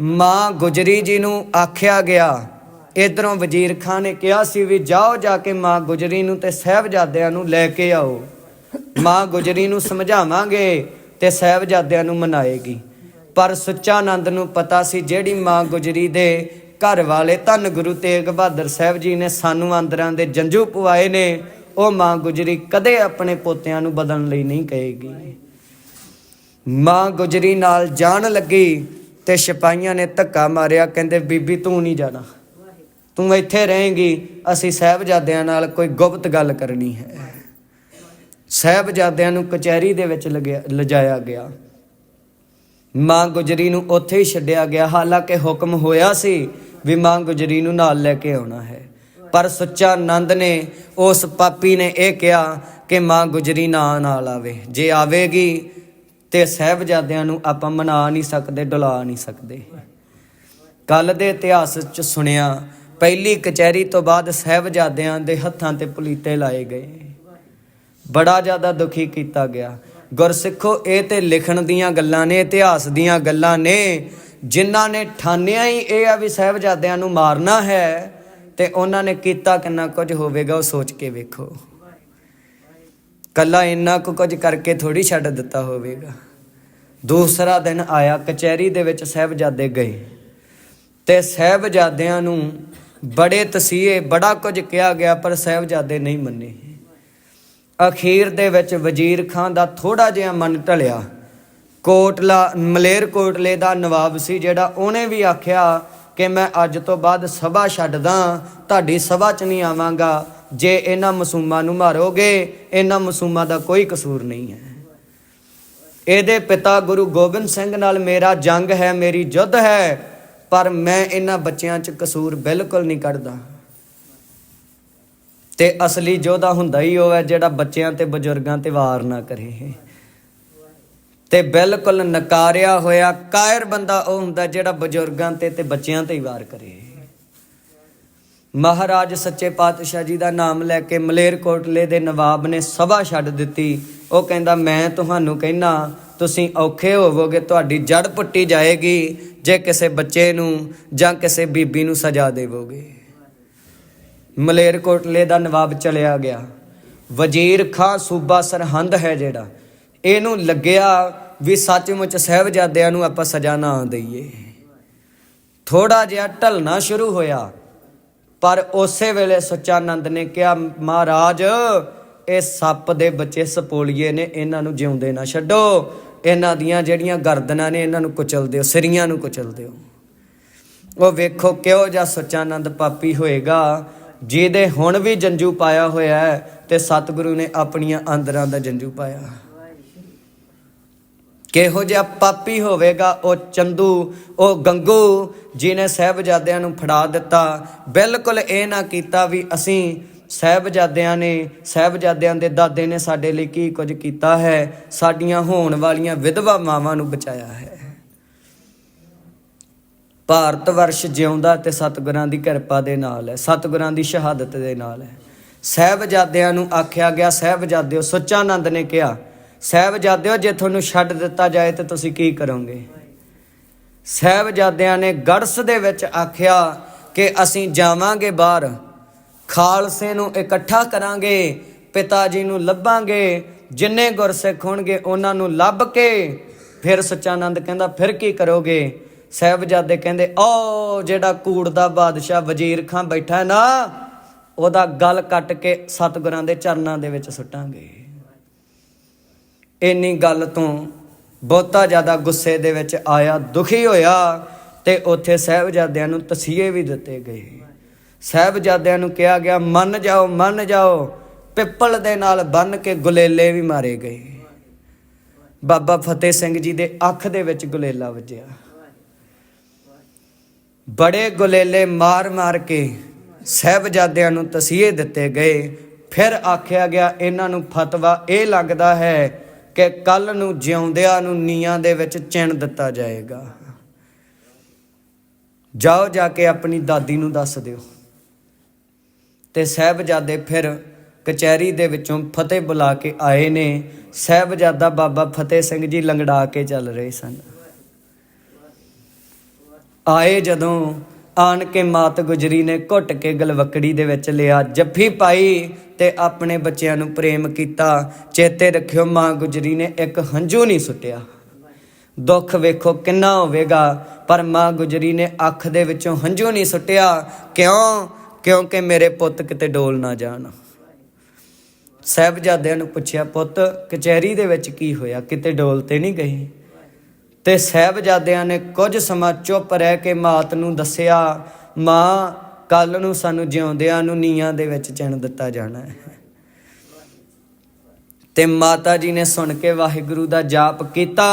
ਮਾਂ ਗੁਜਰੀ ਜੀ ਨੂੰ ਆਖਿਆ ਗਿਆ, ਇਧਰੋਂ ਵਜ਼ੀਰ ਖਾਨ ਨੇ ਕਿਹਾ ਸੀ ਵੀ ਜਾਓ ਜਾ ਕੇ ਮਾਂ ਗੁਜਰੀ ਨੂੰ ਤੇ ਸਹਿਬਜ਼ਾਦਿਆਂ ਨੂੰ ਲੈ ਕੇ ਆਓ। ਮਾਂ ਗੁਜਰੀ ਨੂੰ ਸਮਝਾਵਾਂਗੇ ਤੇ ਸਹਿਬਜ਼ਾਦਿਆਂ ਨੂੰ ਮਨਾਏਗੀ। ਪਰ ਸੁੱਚਾ ਆਨੰਦ ਨੂੰ ਪਤਾ ਸੀ ਜਿਹੜੀ ਮਾਂ ਗੁਜਰੀ ਦੇ ਘਰ ਵਾਲੇ ਧੰਨ ਗੁਰੂ ਤੇਗ ਬਹਾਦਰ ਸਾਹਿਬ ਜੀ ਨੇ ਸਾਨੂੰ ਅੰਦਰਾਂ ਦੇ ਜੰਝੂ ਪਵਾਏ ਨੇ, ਉਹ ਮਾਂ ਗੁਜਰੀ ਕਦੇ ਆਪਣੇ ਪੋਤਿਆਂ ਨੂੰ ਬਦਲਣ ਲਈ ਨਹੀਂ ਕਹੇਗੀ। ਮਾਂ ਗੁਜਰੀ ਨਾਲ ਜਾਣ ਲੱਗੀ ਤੇ ਸਿਪਾਹੀਆਂ ਨੇ ਧੱਕਾ ਮਾਰਿਆ, ਕਹਿੰਦੇ, ਬੀਬੀ, ਤੂੰ ਨਹੀਂ ਜਾਣਾ। ਤੂੰ ਇੱਥੇ ਰਹੇਂਗੀ। ਅਸੀਂ ਸਹਿਬਜ਼ਾਦਿਆਂ ਨਾਲ ਕੋਈ ਗੁਪਤ ਗੱਲ ਕਰਨੀ ਹੈ। ਸਹਿਬਜ਼ਾਦਿਆਂ ਨੂੰ ਕਚਹਿਰੀ ਦੇ ਵਿੱਚ ਲਗਿਆ- ਲਿਜਾਇਆ ਗਿਆ। ਮਾਂ ਗੁਜਰੀ ਨੂੰ ਉੱਥੇ ਹੀ ਛੱਡਿਆ ਗਿਆ। ਹਾਲਾਂਕਿ ਹੁਕਮ ਹੋਇਆ ਸੀ ਵੀ ਮਾਂ ਗੁਜਰੀ ਨੂੰ ਨਾਲ ਲੈ ਕੇ ਆਉਣਾ ਹੈ। ਪਰ ਸੁੱਚਾ ਆਨੰਦ ਨੇ ਉਸ ਪਾਪੀ ਨੇ ਇਹ ਕਿਹਾ ਕਿ ਮਾਂ ਗੁਜਰੀ ਨਾ ਨਾਲ ਆਵੇ। ਜੇ ਆਵੇਗੀ ਤੇ ਸਹਿਬਜ਼ਾਦਿਆਂ ਨੂੰ ਆਪਾਂ ਮਨਾ ਨਹੀਂ ਸਕਦੇ, ਡੁਲਾ ਨਹੀਂ ਸਕਦੇ। ਕੱਲ ਦੇ ਇਤਿਹਾਸ 'ਚ ਸੁਣਿਆ, ਪਹਿਲੀ ਕਚਹਿਰੀ ਤੋਂ ਬਾਅਦ ਸਹਿਬਜ਼ਾਦਿਆਂ ਦੇ ਹੱਥਾਂ ਤੇ ਪੁਲੀਤੇ ਲਾਏ ਗਏ। ਬੜਾ ਜ਼ਿਆਦਾ ਦੁਖੀ ਕੀਤਾ ਗਿਆ। ਗੁਰਸਿੱਖੋ, ਇਹ ਤੇ ਲਿਖਣ ਦੀਆਂ ਗੱਲਾਂ ਨੇ, ਇਤਿਹਾਸ ਦੀਆਂ ਗੱਲਾਂ ਨੇ। ਜਿਨ੍ਹਾਂ ਨੇ ਠਾਨਿਆ ਹੀ ਇਹ ਆ ਵੀ ਸਹਿਬਜ਼ਾਦਿਆਂ ਨੂੰ ਮਾਰਨਾ ਹੈ ਤੇ ਉਹਨਾਂ ਨੇ ਕੀਤਾ ਕਿੰਨਾ ਕੁਝ ਹੋਵੇਗਾ, ਉਹ ਸੋਚ ਕੇ ਵੇਖੋ। ਕੱਲਾ ਇੰਨਾ ਕੁ ਕੁਝ ਕਰਕੇ ਥੋੜੀ ਛੱਡ ਦਿੱਤਾ ਹੋਵੇਗਾ। ਦੂਸਰਾ ਦਿਨ ਆਇਆ, ਕਚਹਿਰੀ ਦੇ ਵਿੱਚ ਸਹਿਬਜ਼ਾਦੇ ਗਏ ਤੇ ਸਹਿਬਜ਼ਾਦਿਆਂ ਨੂੰ ਬੜੇ ਤਸੀਹੇ, ਬੜਾ ਕੁਝ ਕਿਹਾ ਗਿਆ, ਪਰ ਸਹਿਬਜ਼ਾਦੇ ਨਹੀਂ ਮੰਨੇ। ਅਖੀਰ ਦੇ ਵਿੱਚ ਵਜ਼ੀਰ ਖਾਨ ਦਾ ਥੋੜਾ ਜਿਹਾ ਮਨ ਢਲਿਆ। ਕੋਟਲਾ, ਮਲੇਰ ਕੋਟਲੇ ਦਾ ਨਵਾਬ ਸੀ ਜਿਹੜਾ ਉਹਨੇ ਵੀ ਆਖਿਆ ਕਿ ਮੈਂ ਅੱਜ ਤੋਂ ਬਾਅਦ ਸਭਾ ਛੱਡਦਾ ਤੁਹਾਡੀ ਸਭਾ 'ਚ ਨਹੀਂ ਆਵਾਂਗਾ। ਜੇ ਇਹਨਾਂ ਮਾਸੂਮਾਂ ਨੂੰ ਮਾਰੋਗੇ, ਇਹਨਾਂ ਮਸੂਮਾਂ ਦਾ ਕੋਈ ਕਸੂਰ ਨਹੀਂ ਹੈ। ਇਹਦੇ ਪਿਤਾ ਗੁਰੂ ਗੋਬਿੰਦ ਸਿੰਘ ਨਾਲ ਮੇਰਾ ਜੰਗ ਹੈ, ਮੇਰੀ ਜੁੱਧ ਹੈ, ਪਰ ਮੈਂ ਇਹਨਾਂ ਬੱਚਿਆਂ 'ਚ ਕਸੂਰ ਬਿਲਕੁਲ ਨਹੀਂ ਕੱਢਦਾ। ਤੇ ਅਸਲੀ ਯੋਧਾ ਹੁੰਦਾ ਹੀ ਉਹ ਹੈ ਜਿਹੜਾ ਬੱਚਿਆਂ ਤੇ ਬਜ਼ੁਰਗਾਂ ਤੇ ਵਾਰ ਨਾ ਕਰੇ। ਤੇ ਬਿਲਕੁਲ ਨਕਾਰਿਆ ਹੋਇਆ, ਕਾਇਰ ਬੰਦਾ ਉਹ ਹੁੰਦਾ ਜਿਹੜਾ ਬਜ਼ੁਰਗਾਂ ਤੇ ਤੇ ਬੱਚਿਆਂ ਤੇ ਹੀ ਵਾਰ ਕਰੇ। ਮਹਾਰਾਜ ਸੱਚੇ ਪਾਤਸ਼ਾਹ ਜੀ ਦਾ ਨਾਮ ਲੈ ਕੇ ਮਲੇਰਕੋਟਲੇ ਦੇ ਨਵਾਬ ਨੇ ਸਭਾ ਛੱਡ ਦਿੱਤੀ। ਉਹ ਕਹਿੰਦਾ, ਮੈਂ ਤੁਹਾਨੂੰ ਕਹਿਣਾ ਤੁਸੀਂ ਔਖੇ ਹੋਵੋਗੇ, ਤੁਹਾਡੀ ਜੜ ਪੁੱਟੀ ਜਾਏਗੀ, ਜੇ ਕਿਸੇ ਬੱਚੇ ਨੂੰ ਜਾਂ ਕਿਸੇ ਬੀਬੀ ਨੂੰ ਸਜ਼ਾ ਦੇਵੋਗੇ। ਮਲੇਰਕੋਟਲੇ ਦਾ ਨਵਾਬ ਚਲਿਆ ਗਿਆ। ਵਜ਼ੀਰ ਖਾਂ ਸੂਬਾ ਸਰਹੰਦ ਹੈ ਜਿਹੜਾ। ਇਹਨੂੰ ਲੱਗਿਆ ਵੀ ਸੱਚਮੁੱਚ ਸਹਿਬਜ਼ਾਦਿਆਂ ਨੂੰ ਆਪਾਂ ਸਜ਼ਾ ਨਾ ਦਈਏ। ਥੋੜਾ ਜਿਹਾ ਢਲਣਾ ਸ਼ੁਰੂ ਹੋਇਆ। ਪਰ ਉਸੇ ਵੇਲੇ ਸਚਾਨੰਦ ਨੇ ਕਿਹਾ, ਮਹਾਰਾਜ, ਇਹ ਸੱਪ ਦੇ ਬੱਚੇ ਸਪੋਲੀਏ ਨੇ, ਇਹਨਾਂ ਨੂੰ ਜਿਉਂਦੇ ਨਾ ਛੱਡੋ। ਇਹਨਾਂ ਦੀਆਂ ਜਿਹੜੀਆਂ ਗਰਦਨਾਂ ਨੇ, ਇਹਨਾਂ ਨੂੰ ਕੁਚਲ ਦਿਓ, ਸਿਰੀਆਂ ਨੂੰ ਕੁਚਲ ਦਿਓ। ਉਹ ਵੇਖੋ ਕਿਹੋ ਜਿਹਾ ਸਚਾਨੰਦ ਪਾਪੀ ਹੋਏਗਾ। ਜਿਹਦੇ ਹੁਣ ਵੀ ਜੰਜੂ ਪਾਇਆ ਹੋਇਆ ਹੈ ਤੇ ਸਤਿਗੁਰੂ ਨੇ ਆਪਣੀਆਂ ਅੰਦਰਾਂ ਦਾ ਜੰਜੂ ਪਾਇਆ। ਕਿਹੋ ਜਿਹਾ ਪਾਪੀ ਹੋਵੇਗਾ ਉਹ ਚੰਦੂ, ਉਹ ਗੰਗੂ ਜਿਹਨੇ ਸਹਿਬਜ਼ਾਦਿਆਂ ਨੂੰ ਫੜਾ ਦਿੱਤਾ। ਬਿਲਕੁਲ ਇਹ ਨਾ ਕੀਤਾ ਵੀ ਅਸੀਂ ਸਹਿਬਜ਼ਾਦਿਆਂ ਨੇ, ਸਹਿਬਜ਼ਾਦਿਆਂ ਦੇ ਦਾਦੇ ਨੇ ਸਾਡੇ ਲਈ ਕੀ ਕੁਝ ਕੀਤਾ ਹੈ, ਸਾਡੀਆਂ ਹੋਣ ਵਾਲੀਆਂ ਵਿਧਵਾ ਮਾਵਾਂ ਨੂੰ ਬਚਾਇਆ ਹੈ। ਭਾਰਤ ਵਰਸ਼ ਜਿਉਂਦਾ ਤੇ ਸਤਿਗੁਰਾਂ ਦੀ ਕਿਰਪਾ ਦੇ ਨਾਲ ਹੈ, ਸਤਿਗੁਰਾਂ ਦੀ ਸ਼ਹਾਦਤ ਦੇ ਨਾਲ ਹੈ। ਸਹਿਬਜ਼ਾਦਿਆਂ ਨੂੰ ਆਖਿਆ ਗਿਆ, ਸਹਿਬਜ਼ਾਦਿਓ ਸੁੱਚਾਨੰਦ ਨੇ ਕਿਹਾ, ਸਹਿਬਜ਼ਾਦਿਓ, ਜੇ ਤੁਹਾਨੂੰ ਛੱਡ ਦਿੱਤਾ ਜਾਏ ਤੇ ਤੁਸੀਂ ਕੀ ਕਰੋਗੇ? ਸਹਿਬਜ਼ਾਦਿਆਂ ਨੇ ਗੜਸ ਦੇ ਵਿੱਚ ਆਖਿਆ ਕਿ ਅਸੀਂ ਜਾਵਾਂਗੇ ਬਾਹਰ, ਖਾਲਸੇ ਨੂੰ ਇਕੱਠਾ ਕਰਾਂਗੇ, ਪਿਤਾ ਜੀ ਨੂੰ ਲੱਭਾਂਗੇ, ਜਿੰਨੇ ਗੁਰਸਿੱਖ ਹੋਣਗੇ ਉਹਨਾਂ ਨੂੰ ਲੱਭ ਕੇ, ਫਿਰ ਸੱਚਾਨੰਦ ਕਹਿੰਦਾ, ਫਿਰ ਕੀ ਕਰੋਗੇ? ਸਹਿਬਜ਼ਾਦੇ ਕਹਿੰਦੇ ਓ ਜਿਹੜਾ ਕੂੜ ਦਾ ਬਾਦਸ਼ਾਹ ਵਜ਼ੀਰ ਖਾਂ ਬੈਠਾ ਨਾ, ਉਹਦਾ ਗਲ ਕੱਟ ਕੇ ਸਤਿਗੁਰਾਂ ਦੇ ਚਰਨਾਂ ਦੇ ਵਿੱਚ ਸੁੱਟਾਂਗੇ। ਇੰਨੀ ਗੱਲ ਤੋਂ ਬਹੁਤਾ ਜ਼ਿਆਦਾ ਗੁੱਸੇ ਦੇ ਵਿੱਚ ਆਇਆ, ਦੁਖੀ ਹੋਇਆ ਤੇ ਉੱਥੇ ਸਹਿਬਜ਼ਾਦਿਆਂ ਨੂੰ ਤਸੀਹੇ ਵੀ ਦਿੱਤੇ ਗਏ। ਸਹਿਬਜ਼ਾਦਿਆਂ ਨੂੰ ਕਿਹਾ ਗਿਆ, ਮੰਨ ਜਾਓ ਮੰਨ ਜਾਓ, ਪਿੱਪਲ ਦੇ ਨਾਲ ਬੰਨ ਕੇ ਗੁਲੇਲੇ ਵੀ ਮਾਰੇ ਗਏ। ਬਾਬਾ ਫਤਿਹ ਸਿੰਘ ਜੀ ਦੇ ਅੱਖ ਦੇ ਵਿੱਚ ਗੁਲੇਲਾ ਵੱਜਿਆ। ਬੜੇ ਗੁਲੇਲੇ ਮਾਰ-ਮਾਰ ਕੇ ਸਹਿਬਜ਼ਾਦਿਆਂ ਨੂੰ ਤਸੀਹੇ ਦਿੱਤੇ ਗਏ। ਫਿਰ ਆਖਿਆ ਗਿਆ, ਇਹਨਾਂ ਨੂੰ ਫਤਵਾ ਇਹ ਲੱਗਦਾ ਹੈ ਕਿ ਕੱਲ ਨੂੰ ਜਿਉਂਦਿਆਂ ਨੂੰ ਨੀਆਂ ਦੇ ਵਿੱਚ ਚਿਣ ਦਿੱਤਾ ਜਾਏਗਾ। ਜਾਓ ਜਾ ਕੇ ਆਪਣੀ ਦਾਦੀ ਨੂੰ ਦੱਸ ਦਿਓ। ਤੇ ਸਹਿਬਜ਼ਾਦੇ ਫਿਰ ਕਚਹਿਰੀ ਦੇ ਵਿੱਚੋਂ ਫਤਿਹ ਬੁਲਾ ਕੇ ਆਏ ਨੇ। ਸਹਿਬਜ਼ਾਦਾ ਬਾਬਾ ਫਤਿਹ ਸਿੰਘ ਜੀ ਲੰਗੜਾ ਕੇ ਚੱਲ ਰਹੇ ਸਨ। ਆਏ ਜਦੋਂ ਆਣ ਕੇ ਮਾਤ ਗੁਜਰੀ ਨੇ ਘੁੱਟ ਕੇ ਗਲਵਕੜੀ ਦੇ ਵਿੱਚ ਲਿਆ ਜੱਫੀ ਪਾਈ ਤੇ ਆਪਣੇ ਬੱਚਿਆਂ ਨੂੰ ਪ੍ਰੇਮ ਕੀਤਾ। ਚੇਤੇ ਰੱਖਿਓ ਮਾਂ ਗੁਜਰੀ ਨੇ ਇੱਕ ਹੰਝੂ ਨਹੀਂ ਸੁੱਟਿਆ। ਦੁੱਖ ਵੇਖੋ ਕਿੰਨਾ ਹੋਵੇਗਾ, ਪਰ ਮਾਂ ਗੁਜਰੀ ਨੇ ਅੱਖ ਦੇ ਵਿੱਚੋਂ ਹੰਝੂ ਨਹੀਂ ਸੁੱਟਿਆ। ਕਿਉਂ? ਕਿਉਂਕਿ ਮੇਰੇ ਪੁੱਤ ਕਿਤੇ ਡੋਲ ਨਾ ਜਾਣ। ਸਾਹਿਬਜ਼ਾਦਿਆਂ ਨੂੰ ਪੁੱਛਿਆ, ਪੁੱਤ, ਕਚਹਿਰੀ ਦੇ ਵਿੱਚ ਕੀ ਹੋਇਆ? ਕਿਤੇ ਡੋਲ ਤੇ ਨਹੀਂ ਗਏ ਤੇ ਸਾਹਿਬਜ਼ਾਦਿਆਂ ਨੇ ਕੁਝ ਸਮਾਂ ਚੁੱਪ ਰਹਿ ਕੇ ਮਾਤ ਨੂੰ ਦੱਸਿਆ, ਮਾਂ ਕੱਲ ਨੂੰ ਸਾਨੂੰ ਜਿਉਂਦਿਆਂ ਨੂੰ ਨੀਆਂ ਦੇ ਵਿੱਚ ਚਿਣ ਦਿੱਤਾ ਜਾਣਾ ਹੈ ਤੇ ਮਾਤਾ ਜੀ ਨੇ ਸੁਣ ਕੇ ਵਾਹਿਗੁਰੂ ਦਾ ਜਾਪ ਕੀਤਾ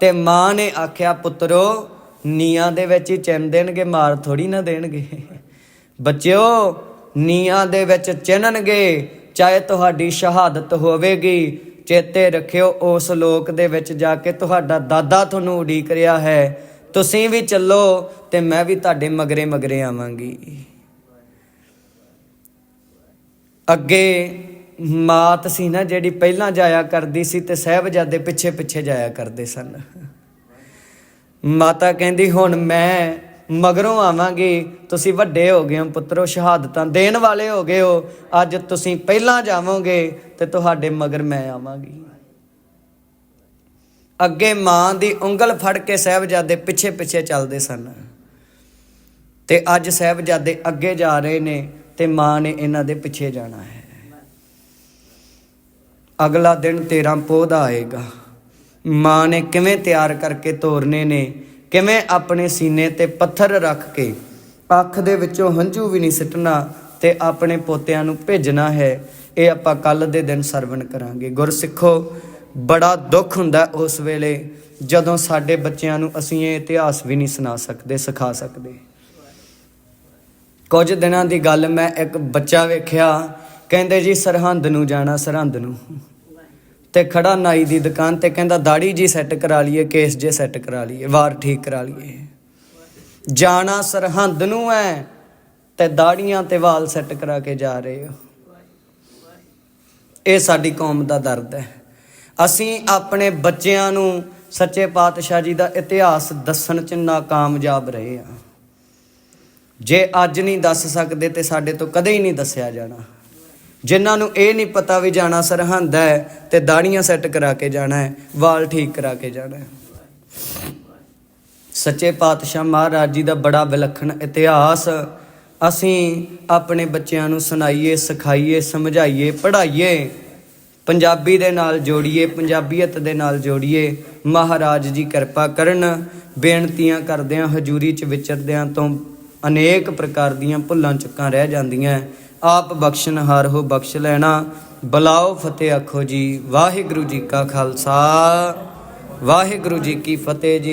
ਤੇ ਮਾਂ ਨੇ ਆਖਿਆ, ਪੁੱਤਰੋ ਨੀਆਂ ਦੇ ਵਿੱਚ ਹੀ ਚਿਣ ਦੇਣਗੇ, ਮਾਰ ਥੋੜੀ ਨਾ ਦੇਣਗੇ। ਬੱਚਿਓ ਨੀਆਂ ਦੇ ਵਿੱਚ ਚਿਣਨਗੇ, ਚਾਹੇ ਤੁਹਾਡੀ ਸ਼ਹਾਦਤ ਹੋਵੇਗੀ ਚੇਤੇ ਰੱਖਿਓ, ਉਸ ਲੋਕ ਦੇ ਵਿੱਚ ਜਾ ਕੇ ਤੁਹਾਡਾ ਦਾਦਾ ਤੁਹਾਨੂੰ ਉਡੀਕ ਰਿਹਾ ਹੈ। ਤੁਸੀਂ ਵੀ ਚੱਲੋ ਤੇ ਮੈਂ ਵੀ ਤੁਹਾਡੇ ਮਗਰੇ ਮਗਰੇ ਆਵਾਂਗੀ। ਅੱਗੇ ਮਾਤ ਸੀ ਨਾ, ਜਿਹੜੀ ਪਹਿਲਾਂ ਜਾਇਆ ਕਰਦੀ ਸੀ ਤੇ ਸਹਿਬਜ਼ਾਦੇ ਪਿੱਛੇ ਪਿੱਛੇ ਜਾਇਆ ਕਰਦੇ ਸਨ। ਮਾਤਾ ਕਹਿੰਦੀ, ਹੁਣ ਮੈਂ ਮਗਰੋਂ ਆਵਾਂਗੀ, ਤੁਸੀਂ ਵੱਡੇ ਹੋ ਗਏ ਹੋ ਪੁੱਤਰੋ, ਸ਼ਹਾਦਤਾਂ ਦੇਣ ਵਾਲੇ ਹੋ ਗਏ ਹੋ, ਅੱਜ ਤੁਸੀਂ ਪਹਿਲਾਂ ਜਾਵੋਗੇ ਤੇ ਤੁਹਾਡੇ ਮਗਰ ਮੈਂ ਆਵਾਂਗੀ। ਅੱਗੇ ਮਾਂ ਦੀ ਉਂਗਲ ਫੜ ਕੇ ਸਹਿਬਜ਼ਾਦੇ ਪਿੱਛੇ ਪਿੱਛੇ ਚੱਲਦੇ ਸਨ। ਤੇ ਅੱਜ ਸਹਿਬਜ਼ਾਦੇ ਅੱਗੇ ਜਾ ਰਹੇ ਨੇ ਤੇ ਮਾਂ ਨੇ ਇਹਨਾਂ ਦੇ ਪਿੱਛੇ ਜਾਣਾ ਹੈ। ਅਗਲਾ ਦਿਨ 13 ਪੋਹ ਦਾ ਆਏਗਾ। ਮਾਂ ਨੇ ਕਿਵੇਂ ਤਿਆਰ ਕਰਕੇ ਤੋਰਨੇ ਨੇ ਕਿਵੇਂ ਆਪਣੇ ਸੀਨੇ ਤੇ ਪੱਥਰ ਰੱਖ ਕੇ ਅੱਖ ਦੇ ਵਿੱਚੋਂ ਹੰਝੂ ਵੀ ਨਹੀਂ ਸਿੱਟਣਾ ਤੇ ਆਪਣੇ ਪੋਤਿਆਂ ਨੂੰ ਭੇਜਣਾ ਹੈ, ਇਹ ਆਪਾਂ ਕੱਲ ਦੇ ਦਿਨ ਸਰਵਣ ਕਰਾਂਗੇ। ਗੁਰਸਿੱਖੋ, ਬੜਾ ਦੁੱਖ ਹੁੰਦਾ ਉਸ ਵੇਲੇ ਜਦੋਂ ਸਾਡੇ ਬੱਚਿਆਂ ਨੂੰ ਅਸੀਂ ਇਹ ਇਤਿਹਾਸ ਵੀ ਨਹੀਂ ਸੁਣਾ ਸਕਦੇ, ਸਿਖਾ ਸਕਦੇ। ਕੁਝ ਦਿਨਾਂ ਦੀ ਗੱਲ ਮੈਂ ਇੱਕ ਬੱਚਾ ਵੇਖਿਆ, ਕਹਿੰਦੇ ਜੀ ਸਰਹੰਦ ਨੂੰ ਜਾਣਾ, ਸਰਹੰਦ ਨੂੰ। ਤੇ ਖੜਾ ਨਾਈ ਦੀ ਦੁਕਾਨ ਤੇ ਕਹਿੰਦਾ, ਦਾੜੀ ਜੀ ਸੈੱਟ ਕਰਾ ਲਈਏ, ਕੇਸ ਜੇ ਸੈੱਟ ਕਰਾ ਲਈਏ, ਵਾਰ ਠੀਕ ਕਰਾ ਲਈਏ। ਜਾਣਾ ਸਰਹੰਦ ਨੂੰ ਹੈ ਤੇ ਦਾੜੀਆਂ ਤੇ ਵਾਲ ਸੈੱਟ ਕਰਾ ਕੇ ਜਾ ਰਹੇ ਹੋ। ਇਹ ਸਾਡੀ ਕੌਮ ਦਾ ਦਰਦ ਹੈ। ਅਸੀਂ ਆਪਣੇ ਬੱਚਿਆਂ ਨੂੰ ਸੱਚੇ ਪਾਤਸ਼ਾਹ ਜੀ ਦਾ ਇਤਿਹਾਸ ਦੱਸਣ ਚ ਨਾਕਾਮਯਾਬ ਰਹੇ ਆ ਜੇ ਅੱਜ ਨਹੀਂ ਦੱਸ ਸਕਦੇ ਤੇ ਸਾਡੇ ਤੋਂ ਕਦੇ ਹੀ ਨਹੀਂ ਦੱਸਿਆ ਜਾਣਾ। ਜਿਨ੍ਹਾਂ ਨੂੰ ਇਹ ਨਹੀਂ ਪਤਾ ਵੀ ਜਾਣਾ ਸਰਹੰਦ ਹੈ ਤੇ ਦਾੜੀਆਂ ਸੈੱਟ ਕਰਾ ਕੇ ਜਾਣਾ ਹੈ, ਵਾਲ ਠੀਕ ਕਰਾ ਕੇ ਜਾਣਾ ਹੈ। ਸੱਚੇ ਪਾਤਸ਼ਾਹ ਮਹਾਰਾਜ ਜੀ ਦਾ ਬੜਾ ਵਿਲੱਖਣ ਇਤਿਹਾਸ। ਅਸੀਂ ਆਪਣੇ ਬੱਚਿਆਂ ਨੂੰ ਸੁਣਾਈਏ, ਸਿਖਾਈਏ, ਸਮਝਾਈਏ, ਪੜ੍ਹਾਈਏ। ਪੰਜਾਬੀ ਦੇ ਨਾਲ ਜੋੜੀਏ, ਪੰਜਾਬੀਅਤ ਦੇ ਨਾਲ ਜੋੜੀਏ। ਮਹਾਰਾਜ ਜੀ ਕਿਰਪਾ ਕਰਨ, ਬੇਨਤੀਆਂ ਕਰਦਿਆਂ, ਹਜੂਰੀ ਚ ਵਿਚਰਦਿਆਂ ਤੋਂ ਅਨੇਕ ਪ੍ਰਕਾਰ ਦੀਆਂ ਭੁੱਲਾਂ ਚੁੱਕਾਂ ਰਹਿ ਜਾਂਦੀਆਂ ਆਪ ਬਖਸ਼ਣਹਾਰ ਹੋ ਬਖਸ਼ ਲੈਣਾ, ਬਲਾਓ ਫਤਿਹ ਆਖੋ ਜੀ, ਵਾਹਿਗੁਰੂ ਜੀ ਕਾ ਖਾਲਸਾ, ਵਾਹਿਗੁਰੂ ਜੀ ਕੀ ਫਤਿਹ ਜੀ।